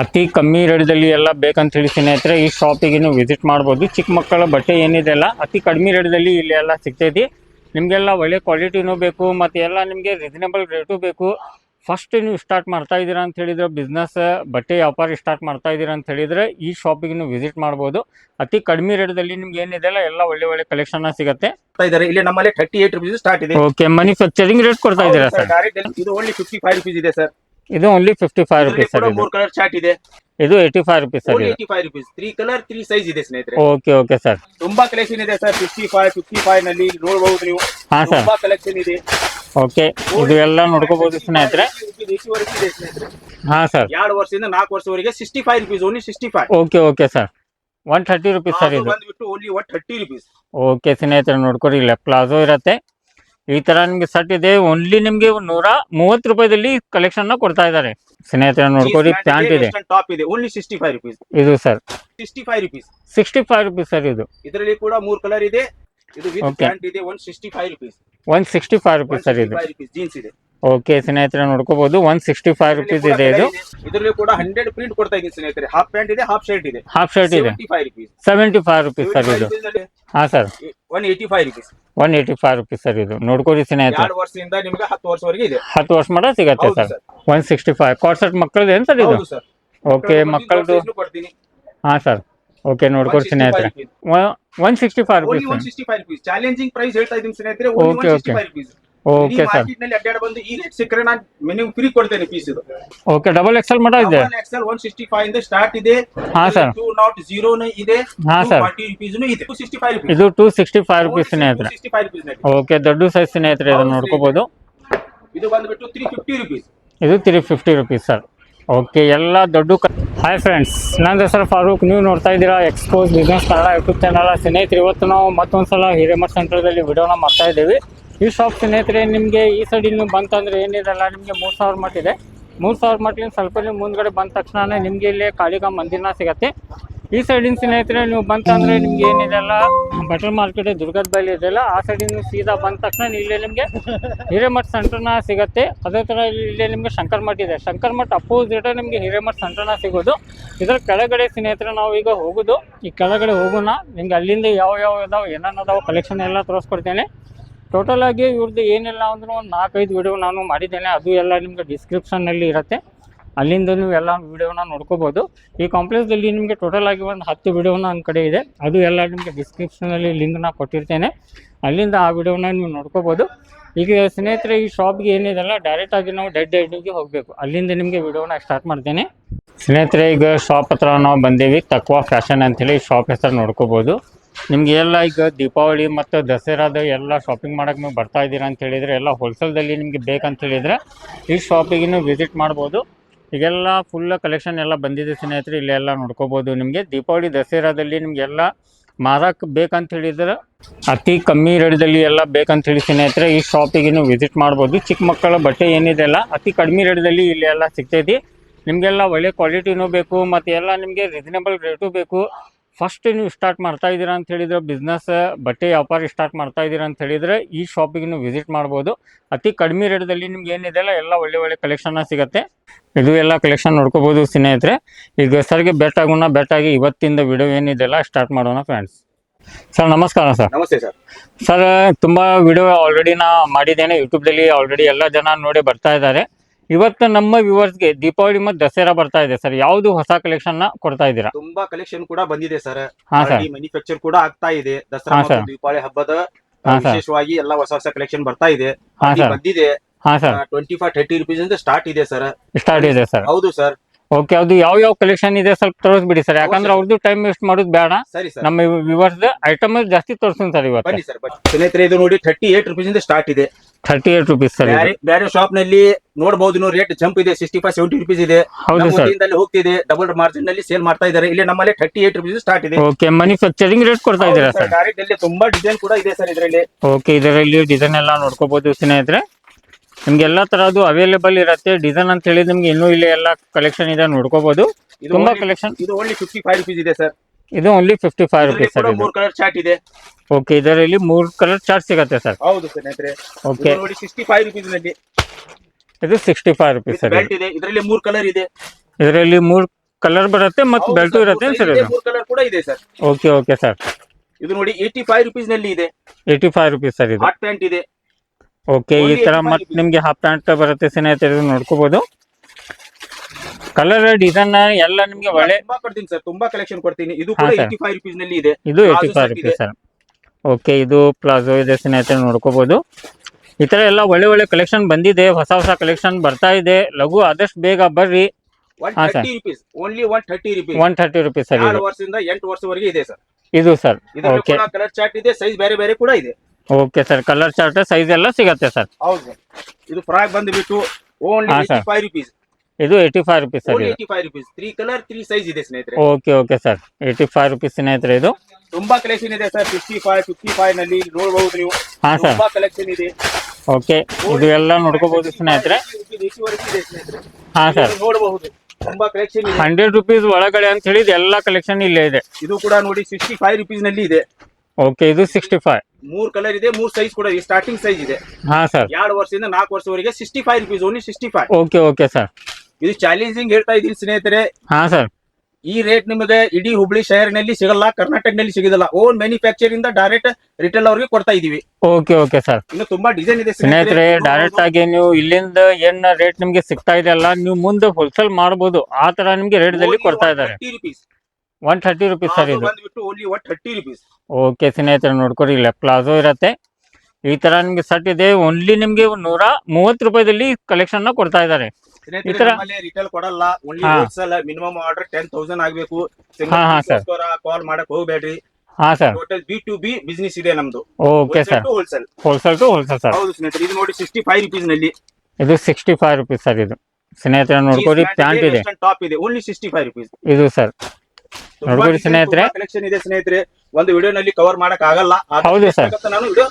ಅತಿ ಕಮ್ಮಿ ರೇಟ್ದಲ್ಲಿ ಎಲ್ಲ ಬೇಕಂತ ಹೇಳಿ ಸ್ನೇಹಿತರೆ ಈ ಶಾಪಿಗೆ ನೀವು ವಿಸಿಟ್ ಮಾಡ್ಬೋದು. ಚಿಕ್ಕ ಮಕ್ಕಳ ಬಟ್ಟೆ ಏನಿದೆ ಅಲ್ಲ ಅತಿ ಕಡಿಮೆ ರೇಟ್ದಲ್ಲಿ ಇಲ್ಲಿ ಎಲ್ಲ ಸಿಗ್ತೈತಿ ನಿಮಗೆಲ್ಲ ಒಳ್ಳೆ ಕ್ವಾಲಿಟಿನೂ ಬೇಕು ಮತ್ತು ಎಲ್ಲ ನಿಮಗೆ ರೀಸನೇಬಲ್ ರೇಟು ಬೇಕು. ಫಸ್ಟ್ ನೀವು ಸ್ಟಾರ್ಟ್ ಮಾಡ್ತಾ ಇದ್ದೀರಾ ಅಂತ ಹೇಳಿದ್ರೆ ಬಿಸ್ನೆಸ್ ಬಟ್ಟೆ ವ್ಯಾಪಾರ ಸ್ಟಾರ್ಟ್ ಮಾಡ್ತಾ ಇದ್ದೀರಾ ಅಂತ ಹೇಳಿದ್ರೆ ಈ ಶಾಪಿಗೆ ನೀವು ವಿಸಿಟ್ ಮಾಡ್ಬೋದು. ಅತಿ ಕಡಿಮೆ ರೇಟ್ದಲ್ಲಿ ನಿಮ್ಗೆ ಏನಿದೆ ಅಲ್ಲ ಎಲ್ಲ ಒಳ್ಳೆ ಒಳ್ಳೆ ಕಲೆಕ್ಷನ್ ಸಿಗುತ್ತೆ. ಇದಾರೆ ಇಲ್ಲಿ ನಮ್ಮಲ್ಲಿ ಥರ್ಟಿ ಏಟ್ ರುಪೀಸ್ ಸ್ಟಾರ್ಟ್ ಇದೆ. ಓಕೆ ಮ್ಯಾನುಫ್ಯಾಕ್ಚರಿಂಗ್ ರೇಟ್ ಕೊಡ್ತಾ ಇದ್ದೀರಾ ಸರ್ ಇದು ಓನ್ಲಿ ಫಿಫ್ಟಿ ಫೈವ್ ರುಪೀಸ್ ಇದೆ ಸರ್ ಇದು only fifty five rupees sir ಮೂರ್ ಕಲರ್ ಚಾರ್ಟ್ ಇದೆ. ಇದು eighty five rupees sir eighty five rupees three colour three size ಇದೆ ಸ್ನೇಹಿತರೆ. ಓಕೆ ಓಕೆ ಸರ್ ತುಂಬಾ ಕಲೆಕ್ಷನ್ ಇದೆ ಸರ್ ಫಿಫ್ಟಿ ಫೈವ್ ಫಿಫ್ಟಿ ಫೈವ್ನಲ್ಲಿ ನೋಡಬಹುದು ನೀವು. ಹಾ ಸರ್ ತುಂಬಾ ಕಲೆಕ್ಷನ್ ಇದೆ. ಓಕೆ ಇದು ಎಲ್ಲ ನೋಡ್ಕೋಬಹುದು ಸ್ನೇಹಿತರೆ. ಹಾ ಸರ್ ಎರಡು ವರ್ಷದಿಂದ ನಾಲ್ಕು ವರ್ಷವರೆಗೆ sixty five rupees only sixty five okay okay sir one thirty rupees sir ಇದು. ಬಂದ್ಬಿಟ್ಟು only one thirty rupees okay ಸ್ನೇಹಿತರೆ ನೋಡ್ಕೊರಿ ಇಲ್ಲ ಪ್ಲಾಜೋ ಇರತ್ತೆ. ಈ ತರ ನಿಮ್ಗೆ ಸೆಟ್ ಇದೆ. ಓನ್ಲಿ ನಿಮ್ಗೆ ನೂರ ಮೂವತ್ ರೂಪಾಯಿದಲ್ಲಿ ಕಲೆಕ್ಷನ್ನ ಕೊಡ್ತಾ ಇದ್ದಾರೆ. ಸ್ನೇಹಿತರ ನೋಡ್ಕೊಳ್ಳಿ ಪ್ಯಾಂಟ್ ಇದೆ. ಟಾಪ್ ಇದೆ. ಓನ್ಲಿ ಸಿಕ್ಸ್ಟಿ ಫೈವ್ ರುಪೀಸ್ ಇದು sir sixty five rupees sixty five rupees sir ಇದು. ಇದರಲ್ಲಿ ಕೂಡ ಮೂರ್ ಕಲರ್ ಇದೆ. ಇದು ವಿತ್ ಪ್ಯಾಂಟ್ ಇದೆ. One sixty five rupees one sixty five rupees sir ಇದು ಜೀನ್ಸ್ ಇದೆ. ಓಕೆ ಸ್ನೇಹಿತರೆ ನೋಡ್ಕೋಬಹುದು ಒನ್ ಸಿಕ್ಸ್ಟಿ ಫೈವ್ ರುಪೀಸ್ ಇದೆ ಇದು. ಇದರಲ್ಲಿ ಕೂಡ ಹಂಡ್ರೆಡ್ ಪ್ರಿಂಟ್ ಕೊಡ್ತಾ ಇದ್ದೀನಿ ಸ್ನೇಹಿತರೆ. ಹಾಫ್ ಪ್ಯಾಂಟ್ ಇದೆ ಹಾಫ್ ಶರ್ಟ್ ಇದೆ. ಹಾಫ್ ಶರ್ಟ್ ಇದೆ. ಸೆವೆಂಟಿ ಫೈವ್ ರುಪೀಸ್ ಸರ್ ಇದು. ಹಾ sir one eighty five rupees one eighty five rupees sir ಇದು. ನೋಡ್ಕೋರಿ ಸ್ನೇಹಿತರೆ. ಎರಡು ವರ್ಷದಿಂದ ನಿಮ್ಗೆ ಹತ್ತು ವರ್ಷವರೆಗೆ ಇದೆ. ಹತ್ತು ವರ್ಷ ಮಾಡ ಸಿಗತ್ತೆ ಹೌದು sir. Sir. One sixty five ಕಾರ್ಸೆಟ್ ಮಕ್ಕಳದ್ದು ಏನು ಸರ್ ಇದು? ಹೌದು ಸರ್. ಓಕೆ ಮಕ್ಕಳದು ಕೊಡ್ತೀನಿ. ಹಾ ಸರ್. ಓಕೆ ನೋಡ್ಕೊರಿ 165 ಸ್ನೇಹಿತರೆ. One sixty five only rupees one sixty five rupees challenging price ಹೇಳ್ತಾ ಇದೀನಿ ಸ್ನೇಹಿತರೆ okay, okay. Five rupees okay sir ಮಾರ್ಕೆಟ್ನಲ್ಲಿ ಅಡ್ಡಾಡ ಬಂದು ಈ ರೇಟ್ ಸಿಕ್ಕರೆ ನಾನು ಮಿನಿಮಮ್ ಫ್ರೀ ಕೊಡ್ತೇನೆ ಫೀಸ್ ಇದು. ಓಕೆ ಡಬಲ್ ಎಕ್ಸೆಲ್ ಮಟ ಇದೆ ಎಕ್ಸೆಲ್ ಒನ್ ಸಿಕ್ಸ್ಟಿ ಫೈವ್ ಇಂದ ಸ್ಟಾರ್ಟ್ ಇದೆ. ಹಾ, ಸರ್ ಟೂ ನಾಟ್ ಜೀರೋ ಇದೆ. ಹಾ, sir. ಫಾರ್ಟಿ ರುಪೀಸ್ ಇದೆ. ಟೂ ಸಿಕ್ಸ್ಟಿ ಫೈವ್ ರುಪೀಸ್ ಇದು ಟೂ ಸಿಕ್ಸ್ಟಿ ಫೈವ್ ರುಪೀಸ್ ಸ್ನೇಹಿತರೆ ಸಿಕ್ಸ್ಟಿ ಫೈವ್ ರುಪೀಸ್ ಓಕೆ ದೊಡ್ಡ ಸೈಜ್ ಸ್ನೇಹಿತರೆ ಇದನ್ನ ಹೌದು, ನೋಡ್ಕೋಬಹುದು ಇದು ಬಂದ್ಬಿಟ್ಟು ತ್ರೀ ಫಿಫ್ಟಿ ರುಪೀಸ್ ಇದು three fifty rupees sir okay ಎಲ್ಲ ದೊಡ್ಡ ಹಾಯ್ ಫ್ರೆಂಡ್ಸ್ ನನ್ನ ಹೆಸರು ಫಾರೂಕ್. ನೀವು ನೋಡ್ತಾ ಇದ್ದೀರಾ expose business Kannada YouTube channel ಸ್ನೇಹಿತರು ಇವತ್ತು ನಾವು ಮತ್ತೊಂದು ಸಲ ಹಿರೇಮಠ ಸೆಂಟರ್ದಲ್ಲಿ ವಿಡಿಯೋನ ಮಾಡ್ತಾ ಇದ್ದೀವಿ. ಈ ಶಾಪ್ ಸ್ನೇಹಿತರೆ, ನಿಮಗೆ ಈ ಸೈಡಿಗೆ ನೀವು ಬಂತಂದ್ರೆ ಏನಿರಲ್ಲ, ನಿಮಗೆ ಮೂರು ಸಾವಿರ ಮಟ್ಟಿದೆ ಮೂರು ಸಾವಿರ ಮಟ್ಟಿನ ಸ್ವಲ್ಪ ನೀವು ಮುಂದ್ಗಡೆ ಬಂದ ತಕ್ಷಣ ನಿಮಗೆ ಇಲ್ಲಿ ಕಾಳಿಗ ಮಂದಿರನ ಸಿಗತ್ತೆ. ಈ ಸೈಡಿನ ಸ್ನೇಹಿತರೆ, ನೀವು ಬಂತಂದ್ರೆ ನಿಮ್ಗೆ ಏನಿದೆಲ್ಲ ಬಟರ್ ಮಾರ್ಕೆಟ್ ದುರ್ಗದ ಬೈಲಿ ಇದೆಯಲ್ಲ ಆ ಸೈಡಿನ ಸೀದಾ ಬಂದ ತಕ್ಷಣ ಇಲ್ಲೇ ನಿಮಗೆ ಹಿರೇಮಠ ಸೆಂಟರ್ನ ಸಿಗತ್ತೆ. ಅದೇ ಥರ ಇಲ್ಲೇ ನಿಮಗೆ ಶಂಕರ್ ಮಠ ಇದೆ. ಶಂಕರ್ ಮಠ ಅಪೋಸಿಟ್ ನಿಮಗೆ ಹಿರೇಮಠ ಸೆಂಟರ್ನ ಸಿಗೋದು. ಇದರ ಕೆಳಗಡೆ ಸ್ನೇಹಿತರೆ, ನಾವು ಈಗ ಹೋಗೋದು. ಈ ಕೆಳಗಡೆ ಹೋಗೋಣ. ನಿಮ್ಗೆ ಅಲ್ಲಿಂದ ಯಾವ ಯಾವ ಇದಾವೆ, ಏನೇನು ಅದಾವೆ ಕಲೆಕ್ಷನ್ ಎಲ್ಲ ತೋರಿಸ್ಕೊಡ್ತೇನೆ. ಟೋಟಲ್ ಆಗಿ ಇವ್ರದ್ದು ಏನೆಲ್ಲ ಅಂದ್ರೂ ಒಂದು ನಾಲ್ಕೈದು ವಿಡಿಯೋ ನಾನು ಮಾಡಿದ್ದೇನೆ. ಅದು ಎಲ್ಲ ನಿಮಗೆ ಡಿಸ್ಕ್ರಿಪ್ಷನ್ನಲ್ಲಿ ಇರುತ್ತೆ. ಅಲ್ಲಿಂದ ನೀವು ಎಲ್ಲ ವಿಡಿಯೋನ ನೋಡ್ಕೋಬೋದು. ಈ ಕಾಂಪ್ಲೆಕ್ಸ್ದಲ್ಲಿ ನಿಮಗೆ ಟೋಟಲ್ ಆಗಿ ಒಂದು ಹತ್ತು ವಿಡಿಯೋನ ನನ್ನ ಕಡೆ ಇದೆ. ಅದು ಎಲ್ಲ ನಿಮಗೆ ಡಿಸ್ಕ್ರಿಪ್ಷನಲ್ಲಿ ಲಿಂಕ್ನ ಕೊಟ್ಟಿರ್ತೇನೆ. ಅಲ್ಲಿಂದ ಆ ವಿಡಿಯೋನ ನೀವು ನೋಡ್ಕೋಬೋದು. ಈಗ ಸ್ನೇಹಿತರೆ, ಈ ಶಾಪ್ಗೆ ಏನಿದೆಲ್ಲ ಡೈರೆಕ್ಟ್ ಆಗಿ ನಾವು ಡೆಡ್ ಎಂಡಿಗೆ ಹೋಗಬೇಕು. ಅಲ್ಲಿಂದ ನಿಮಗೆ ವಿಡಿಯೋನ ಸ್ಟಾರ್ಟ್ ಮಾಡ್ತೇನೆ. ಸ್ನೇಹಿತರೆ, ಈಗ ಶಾಪ್ ಹತ್ರ ನಾವು ಬಂದೇವಿ. ತಕ್ವಾ ಫ್ಯಾಷನ್ ಅಂತೇಳಿ ಶಾಪ್ ಹೆಸರು ನೋಡ್ಕೋಬೋದು. ನಿಮ್ಗೆ ಎಲ್ಲ ಈಗ ದೀಪಾವಳಿ ಮತ್ತು ದಸರಾದ ಎಲ್ಲ ಶಾಪಿಂಗ್ ಮಾಡಕ್ಕೆ ನೀವು ಬರ್ತಾ ಇದ್ದೀರಾ ಅಂತ ಹೇಳಿದರೆ, ಎಲ್ಲ ಹೋಲ್ಸೇಲ್ದಲ್ಲಿ ನಿಮಗೆ ಬೇಕಂತ ಹೇಳಿದರೆ ಈ ಶಾಪಿಗೆ ನೀವು ವಿಸಿಟ್ ಮಾಡ್ಬೋದು. ಈಗೆಲ್ಲ ಫುಲ್ ಕಲೆಕ್ಷನ್ ಎಲ್ಲ ಬಂದಿದೆ ಸ್ನೇಹಿತರೆ ಇಲ್ಲೆಲ್ಲ ನೋಡ್ಕೋಬೋದು ನಿಮಗೆ. ದೀಪಾವಳಿ, ದಸರಾದಲ್ಲಿ ನಿಮಗೆಲ್ಲ ಮಾರಕ್ಕೆ ಬೇಕಂತ ಹೇಳಿದ್ರೆ, ಅತಿ ಕಮ್ಮಿ ರೇಟ್ದಲ್ಲಿ ಎಲ್ಲ ಬೇಕಂತ ಹೇಳಿ ಸ್ನೇಹಿತರೆ, ಈ ಶಾಪಿಗೆ ನೀವು ವಿಸಿಟ್ ಮಾಡ್ಬೋದು. ಚಿಕ್ಕ ಮಕ್ಕಳ ಬಟ್ಟೆ ಏನಿದೆ ಅಲ್ಲ ಅತಿ ಕಡಿಮೆ ರೇಟ್ದಲ್ಲಿ ಇಲ್ಲಿ ಎಲ್ಲ ಸಿಗ್ತೈತಿ. ನಿಮಗೆಲ್ಲ ಒಳ್ಳೆ ಕ್ವಾಲಿಟಿನೂ ಬೇಕು, ಮತ್ತು ಎಲ್ಲ ನಿಮಗೆ ರೀಸನೇಬಲ್ ರೇಟೂ ಬೇಕು. ಫಸ್ಟ್ ನೀವು ಸ್ಟಾರ್ಟ್ ಮಾಡ್ತಾ ಇದ್ದೀರಾ ಅಂತ ಹೇಳಿದ್ರೆ ಬಿಸ್ನೆಸ್ ಬಟ್ಟೆ ವ್ಯಾಪಾರ ಸ್ಟಾರ್ಟ್ ಮಾಡ್ತಾ ಇದ್ದೀರಾ ಅಂತ ಹೇಳಿದ್ರೆ ಈ ಶಾಪಿಗೆ ನೀವು ವಿಸಿಟ್ ಮಾಡ್ಬೋದು. ಅತಿ ಕಡಿಮೆ ರೇಟ್ದಲ್ಲಿ ನಿಮ್ಗೆ ಏನಿದೆಯಲ್ಲ ಎಲ್ಲ ಒಳ್ಳೆ ಒಳ್ಳೆ ಕಲೆಕ್ಷನ್ನ ಸಿಗುತ್ತೆ. ಇದು ಎಲ್ಲ ಕಲೆಕ್ಷನ್ ನೋಡ್ಕೋಬೋದು ಸ್ನೇಹಿತರೆ. ಈಗ ಸರ್ಗೆ ಬೆಟ್ ಆಗೋಣ ಬೆಟ್ ಆಗಿ ಇವತ್ತಿಂದ ವಿಡಿಯೋ ಏನಿದೆಯಲ್ಲ ಸ್ಟಾರ್ಟ್ ಮಾಡೋಣ ಫ್ರೆಂಡ್ಸ್ ಸರ್ ನಮಸ್ಕಾರ ಸರ್ ನಮಸ್ತೆ ಸರ್ ಸರ್ ತುಂಬ ವಿಡಿಯೋ ಆಲ್ರೆಡಿ ನಾ ಮಾಡಿದ್ದೇನೆ. ಯೂಟ್ಯೂಬ್ದಲ್ಲಿ ಆಲ್ರೆಡಿ ಎಲ್ಲ ಜನ ನೋಡಿ ಬರ್ತಾ ಇದ್ದಾರೆ. ಇವತ್ತು ನಮ್ಮ ವ್ಯೂವರ್ಸ್ಗೆ ದೀಪಾವಳಿ ಮತ್ತು ದಸರಾ ಬರ್ತಾ ಇದೆ ಸರ್. ಯಾವುದು ಹೊಸ ಕಲೆಕ್ಷನ್ನ ಕೊಡ್ತಾ ಇದ್ದೀರಾ? ತುಂಬಾ ಕಲೆಕ್ಷನ್ ಕೂಡ ಬಂದಿದೆ ಸರ್. ಹಾಂ ಸರ್. ಮ್ಯಾನುಫ್ಯಾಕ್ಚರ್ ಕೂಡ ಆಗ್ತಾ ಇದೆ. ದಸರಾ ಹಾ, ಮತ್ತು sir. ದೀಪಾವಳಿ ಹಬ್ಬದ ಹಾ. ವಿಶೇಷವಾಗಿ ಎಲ್ಲ ಹೊಸ ಹೊಸ ಕಲೆಕ್ಷನ್ ಬರ್ತಾ ಇದೆ. ಹಾಂ ಅಲ್ಲಿ ಸರ್. ಬಂದಿದೆ. ಹಾಂ sir. Twenty five thirty rupees ಇಂದ ಸ್ಟಾರ್ಟ್ ಇದೆ ಸರ್. ಸ್ಟಾರ್ಟ್ ಇದೆ ಸರ್. ಹೌದು ಸರ್. ಓಕೆ ಅದು ಯಾವ ಯಾವ ಕಲೆಕ್ಷನ್ ಇದೆ ಸ್ವಲ್ಪ ತೋರಿಸ್ಬಿಡಿ ಸರ್. ಯಾಕಂದ್ರೆ ಅವ್ರದ್ದು ಟೈಮ್ ವೇಸ್ಟ್ ಮಾಡೋದು ಬೇಡ. ಸರಿ ಸರ್. ನಮ್ಮ ವ್ಯೂವರ್ಸ್ ಐಟಮ್ ಜಾಸ್ತಿ ತೋರಿಸ್ತೀನಿ ಸರ್ ಇವತ್ತು. ಬನ್ನಿ ಸರ್ ಬನ್ನಿ. ಸ್ನೇಹಿತರೆ ಇದು ನೋಡಿ ಥರ್ಟಿ ಏಟ್ ರುಪೀಸ್ ಇಂದ ಸ್ಟಾರ್ಟ್ ಇದೆ. ಥರ್ಟಿ ಏಟ್ ರುಪೀಸ್ ಸರ್ ಇದು. ಬೇರೆ ಶಾಪ್ನಲ್ಲಿ ನೋಡಬಹುದು ರೇಟ್ ಜಂಪ್ ಇದೆ ಸಿಕ್ಸ್ಟಿ ಫೈವ್ ಸೆವೆಂಟಿ ರುಪೀಸ್ ಇದೆ. ಹೌದು ನಮ್ಮ ಸರ್ ವತಿಯಿಂದಲೇ ಹೋಗ್ತಿದೆ ಡಬಲ್ ಮಾರ್ಜಿನ್ನಲ್ಲಿ ಸೇಲ್ ಮಾಡ್ತಾ ಇದ್ದಾರೆ. ಇಲ್ಲಿ ನಮ್ಮಲ್ಲಿ ಥರ್ಟಿ ಏಟ್ ರುಪೀಸ್ ಸ್ಟಾರ್ಟ್ ಇದೆ. ಓಕೆ ಮ್ಯಾನುಫ್ಯಾಕ್ಚರಿಂಗ್ ರೇಟ್ ಕೊಡ್ತಾ ಇದ್ದೀರಾ ಸರ್ ಡೈರೆಕ್ಟ್ ಅಲ್ಲಿ ತುಂಬಾ ಡಿಸೈನ್ ಕೂಡ ಇದೆ ಸರ್ ಇದರಲ್ಲಿ. ಓಕೆ ಇದರಲ್ಲಿ ಡಿಸೈನ್ ಎಲ್ಲ ನೋಡ್ಕೋಬಹುದು ಸ್ನೇಹಿತರೆ. ನಿಮ್ಗೆ ಎಲ್ಲಾ ತರದ್ದು ಅವೈಲೇಬಲ್ ಇರುತ್ತೆ. ಡಿಸೈನ್ ಅಂತ ಹೇಳಿ ನಿಮ್ಗೆ ಇನ್ನೂ ಇಲ್ಲಿ ಎಲ್ಲ ಕಲೆಕ್ಷನ್ ಇದೆ ನೋಡ್ಕೋಬಹುದು ಇದು ತುಂಬಾ only- ಕಲೆಕ್ಷನ್ ಇದು ಓನ್ಲಿ ಫಿಫ್ಟಿ ಫೈವ್ ರುಪೀಸ್ ಇದೆ ಸರ್ ಇದು only fifty five rupees sir ಇದು. ಮೂರ್ ಕಲರ್ ಚಾರ್ಟ್ ಇದೆ. ಓಕೆ ಇದರಲ್ಲಿ ಮೂರು ಕಲರ್ ಚಾರ್ಟ್ ಸಿಗತ್ತೆ ಸರ್ ಹೌದು ಸ್ನೇಹಿತರೆ. ಓಕೆ ನೋಡಿ ಸಿಕ್ಸ್ಟಿ ಫೈವ್ ರುಪೀಸ್ನಲ್ಲಿ. ಇದು sixty five rupees sir belt ಇದೆ. ಇದರಲ್ಲಿ ಮೂರು ಕಲರ್ ಇದೆ. ಇದರಲ್ಲಿ ಮೂರು ಕಲರ್ ಬರುತ್ತೆ ಮತ್ತು ಬೆಲ್ಟು ಇರುತ್ತೆ ಸರ್ ಇದು ಮೂರು ಕಲರ್ ಕೂಡ ಇದೆ ಸರ್ ಓಕೆ ಓಕೆ ಸರ್ ಇದು ನೋಡಿ ಏಯ್ಟಿ ಫೈವ್ ರುಪೀಸ್ನಲ್ಲಿ ಇದೆ. ಏಯ್ಟಿ ಫೈವ್ ರುಪೀಸ್ ಸರ್ ಇದು. ಹಾಟ್ ಪ್ಯಾಂಟ್ ಇದೆ. ಓಕೆ ಈ ತರ ಮತ್ತೆ ನಿಮಗೆ ಹಾಫ್ ಪ್ಯಾಂಟ್ ಬರುತ್ತೆ ಸ್ನೇಹಿತರೆ ನೋಡ್ಕೋಬಹುದು ಕಲರ್ ಡಿಸೈನ್ ಎಲ್ಲ ನಿಮ್ಗೆ ಒಳ್ಳೆ ತುಂಬಾ ಕೊಡ್ತೀನಿ ಸರ್ ತುಂಬಾ ಕಲೆಕ್ಷನ್ ಕೊಡ್ತೀನಿ. ಇದು ಹಾ, ಕೂಡ sir. ಏಯ್ಟಿ ಫೈವ್ ರುಪೀಸ್ನಲ್ಲಿ ಇದೆ. ಇದು Plazo eighty five set rupees sir okay ಇದು ಪ್ಲಾಜೋ ಇದೆ ಸ್ನೇಹಿತರೆ ನೋಡ್ಕೋಬಹುದು ಈ ತರ ಎಲ್ಲ ಒಳ್ಳೆ ಒಳ್ಳೆ ಕಲೆಕ್ಷನ್ ಬಂದಿದೆ ಹೊಸ ಹೊಸ ಕಲೆಕ್ಷನ್ ಬರ್ತಾ ಇದೆ. ಲಘು ಆದಷ್ಟು ಬೇಗ ಬರ್ರಿ. ಒನ್ ಹಾ, sir. Thirty rupees only one thirty rupees one thirty rupees sir ಇದು ವರ್ಷದಿಂದ ಎಂಟು ವರ್ಷವರೆಗೆ ಇದೆ ಸರ್ ಇದು ಸರ್ ಇದರಲ್ಲಿ ಓಕೆ ಕೂಡ ಕಲರ್ ಚಾರ್ಟ್ ಇದೆ ಸೈಜ್ ಬೇರೆ ಬೇರೆ ಕೂಡ ಇದೆ. Okay sir colour chart size ಎಲ್ಲ ಸಿಗತ್ತೆ ಸರ್ ಹೌದು ಇದು ಫ್ರಾಕ್ ಬಂದ್ಬಿಟ್ಟು ಓನ್ಲಿ ಹಾ, ಏಯ್ಟಿ. ಫೈವ್ ರುಪೀಸ್ ಇದು eighty five rupees sir eighty five rupees three colour three size ಇದೆ ಸ್ನೇಹಿತರೆ. Okay okay sir eighty five rupees ಸ್ನೇಹಿತರೆ ಇದು. ತುಂಬಾ ಕಲೆಕ್ಷನ್ ಇದೆ ಸರ್ ಫಿಫ್ಟಿ ಫೈವ್ ಫಿಫ್ಟಿ ಫೈವ್ನಲ್ಲಿ ನೋಡಬಹುದು ನೀವು. ಹಾ ಸರ್ ತುಂಬಾ ಕಲೆಕ್ಷನ್ ಇದೆ. ಓಕೆ ಇದು ಎಲ್ಲ ನೋಡ್ಕೋಬಹುದು ಸ್ನೇಹಿತರೆ. ಹಾ ಸರ್ ನೋಡಬಹುದು ತುಂಬಾ ಕಲೆಕ್ಷನ್ ಇದೆ. ಹಂಡ್ರೆಡ್ ರುಪೀಸ್ ಒಳಗಡೆ ಅಂತ ಹೇಳಿದ ಎಲ್ಲ ಕಲೆಕ್ಷನ್ ಇಲ್ಲೇ ಇದೆ. ಇದು ಕೂಡ ನೋಡಿ ಸಿಕ್ಸ್ಟಿ ಫೈವ್ ರುಪೀಸ್ನಲ್ಲಿ ಇದೆ. ಓಕೆ ಇದು ಸಿಕ್ಸ್ಟಿ ಫೈವ್ ಮೂರ್ ಕಲರ್ ಇದೆ ಮೂರ್ ಸೈಜ್ ಕೂಡ ಇದೆ. ಸ್ಟಾರ್ಟಿಂಗ್ ಸೈಜ್ ಇದೆ. ಹಾ ಸರ್ ಎರಡು ವರ್ಷದಿಂದ ನಾಲ್ಕು ವರ್ಷವರೆಗೆ sixty five rupees only sixty five okay okay sir ಇದು ಚಾಲೆಂಜಿಂಗ್ ಹೇಳ್ತಾ ಇದೀನಿ ಸ್ನೇಹಿತರೆ. ಹಾ ಸರ್ ಈ ರೇಟ್ ನಿಮಗೆ ಇಡೀ ಹುಬ್ಳಿ ಶಹರ್ನಲ್ಲಿ ಸಿಗಲ್ಲ ಕರ್ನಾಟಕದಲ್ಲಿ ಸಿಗೋದಿಲ್ಲ. ಓನ್ ಮ್ಯಾನುಫ್ಯಾಕ್ಚರ್ ಇಂದ ಡೈರೆಕ್ಟ್ ರಿಟೇಲ್ ಅವ್ರಿಗೆ ಕೊಡ್ತಾ ಇದೀವಿ ಓಕೆ ಓಕೆ ಸರ್ ಇನ್ನು ತುಂಬಾ ಡಿಸೈನ್ ಇದೆ ಸ್ನೇಹಿತರೆ. ಡೈರೆಕ್ಟ್ ಆಗಿ ನೀವು ಇಲ್ಲಿಂದ ಏನ್ ರೇಟ್ ನಿಮ್ಗೆ ಸಿಗ್ತಾ ಇದೆ ಅಲ್ಲ ನೀವು ಮುಂದೆ ಹೋಲ್ಸೇಲ್ ಮಾಡಬಹುದು ಆ ತರ ನಿಮ್ಗೆ ರೇಟ್ ದಲ್ಲಿ ಕೊಡ್ತಾ ಇದ್ದಾರೆ. ಒನ್ ಥರ್ಟಿ ರುಪೀಸ್ ಸರ್ ಇದು. ಬಂದ್ಬಿಟ್ಟು only one thirty rupees okay ಸ್ನೇಹಿತರೆ ನೋಡ್ಕೊರಿ ಇಲ್ಲ ಪ್ಲಾಜೋ ಇರತ್ತೆ. ಈ ತರ ನಿಮ್ಗೆ ಸಟ್ ಇದೆ. ಓನ್ಲಿ ನಿಮ್ಗೆ ನೂರ ಮೂವತ್ತು ರೂಪಾಯಿದಲ್ಲಿ ಕಲೆಕ್ಷನ್ನ ಕೊಡ್ತಾ ಇದ್ದಾರೆ. ರಿಟೇಲ್ ಕೊಡಲ್ಲ. Only. Wholesale minimum order ten thousand ಆಗ್ಬೇಕು. ಹಾ, ಹಾ, sir. ಕಾಲ್ ಮಾಡಕ್ ಹೋಗ್ಬೇಡ್ರಿ. ಹಾ sir. Total B to B business ಇದೆ ನಮ್ದು. Okay sir. Wholesale wholesale to wholesale sir. ಹೌದು ಸ್ನೇಹಿತರೆ ಇದು ನೋಡಿ ಸಿಕ್ಸ್ಟಿ ಫೈವ್ ರುಪೀಸ್ನಲ್ಲಿ. ಇದು ಸಿಕ್ಸ್ಟಿ ಫೈವ್ ರುಪೀಸ್ ಸರ್ ಇದು. ಸ್ನೇಹಿತರೆ ನೋಡ್ಕೊಡಿ ಪ್ಯಾಂಟ್ ಇದೆ. ಟಾಪ್ ಇದೆ. ಓನ್ಲಿ ಸಿಕ್ಸ್ಟಿ ಫೈವ್ ರುಪೀಸ್ ಇದು ಸರ್. ನೋಡ್ಕೊಡಿ ಸ್ನೇಹಿತರೆ. ಕಲೆಕ್ಷನ್ ಇದೆ ಸ್ನೇಹಿತರೆ. ಒಂದು ವಿಡಿಯೋ ನಲ್ಲಿ ಕವರ್ ಮಾಡಕ್ ಆಗಲ್ಲ. ಹೌದು sir. ನಾನು ವಿಡಿಯೋ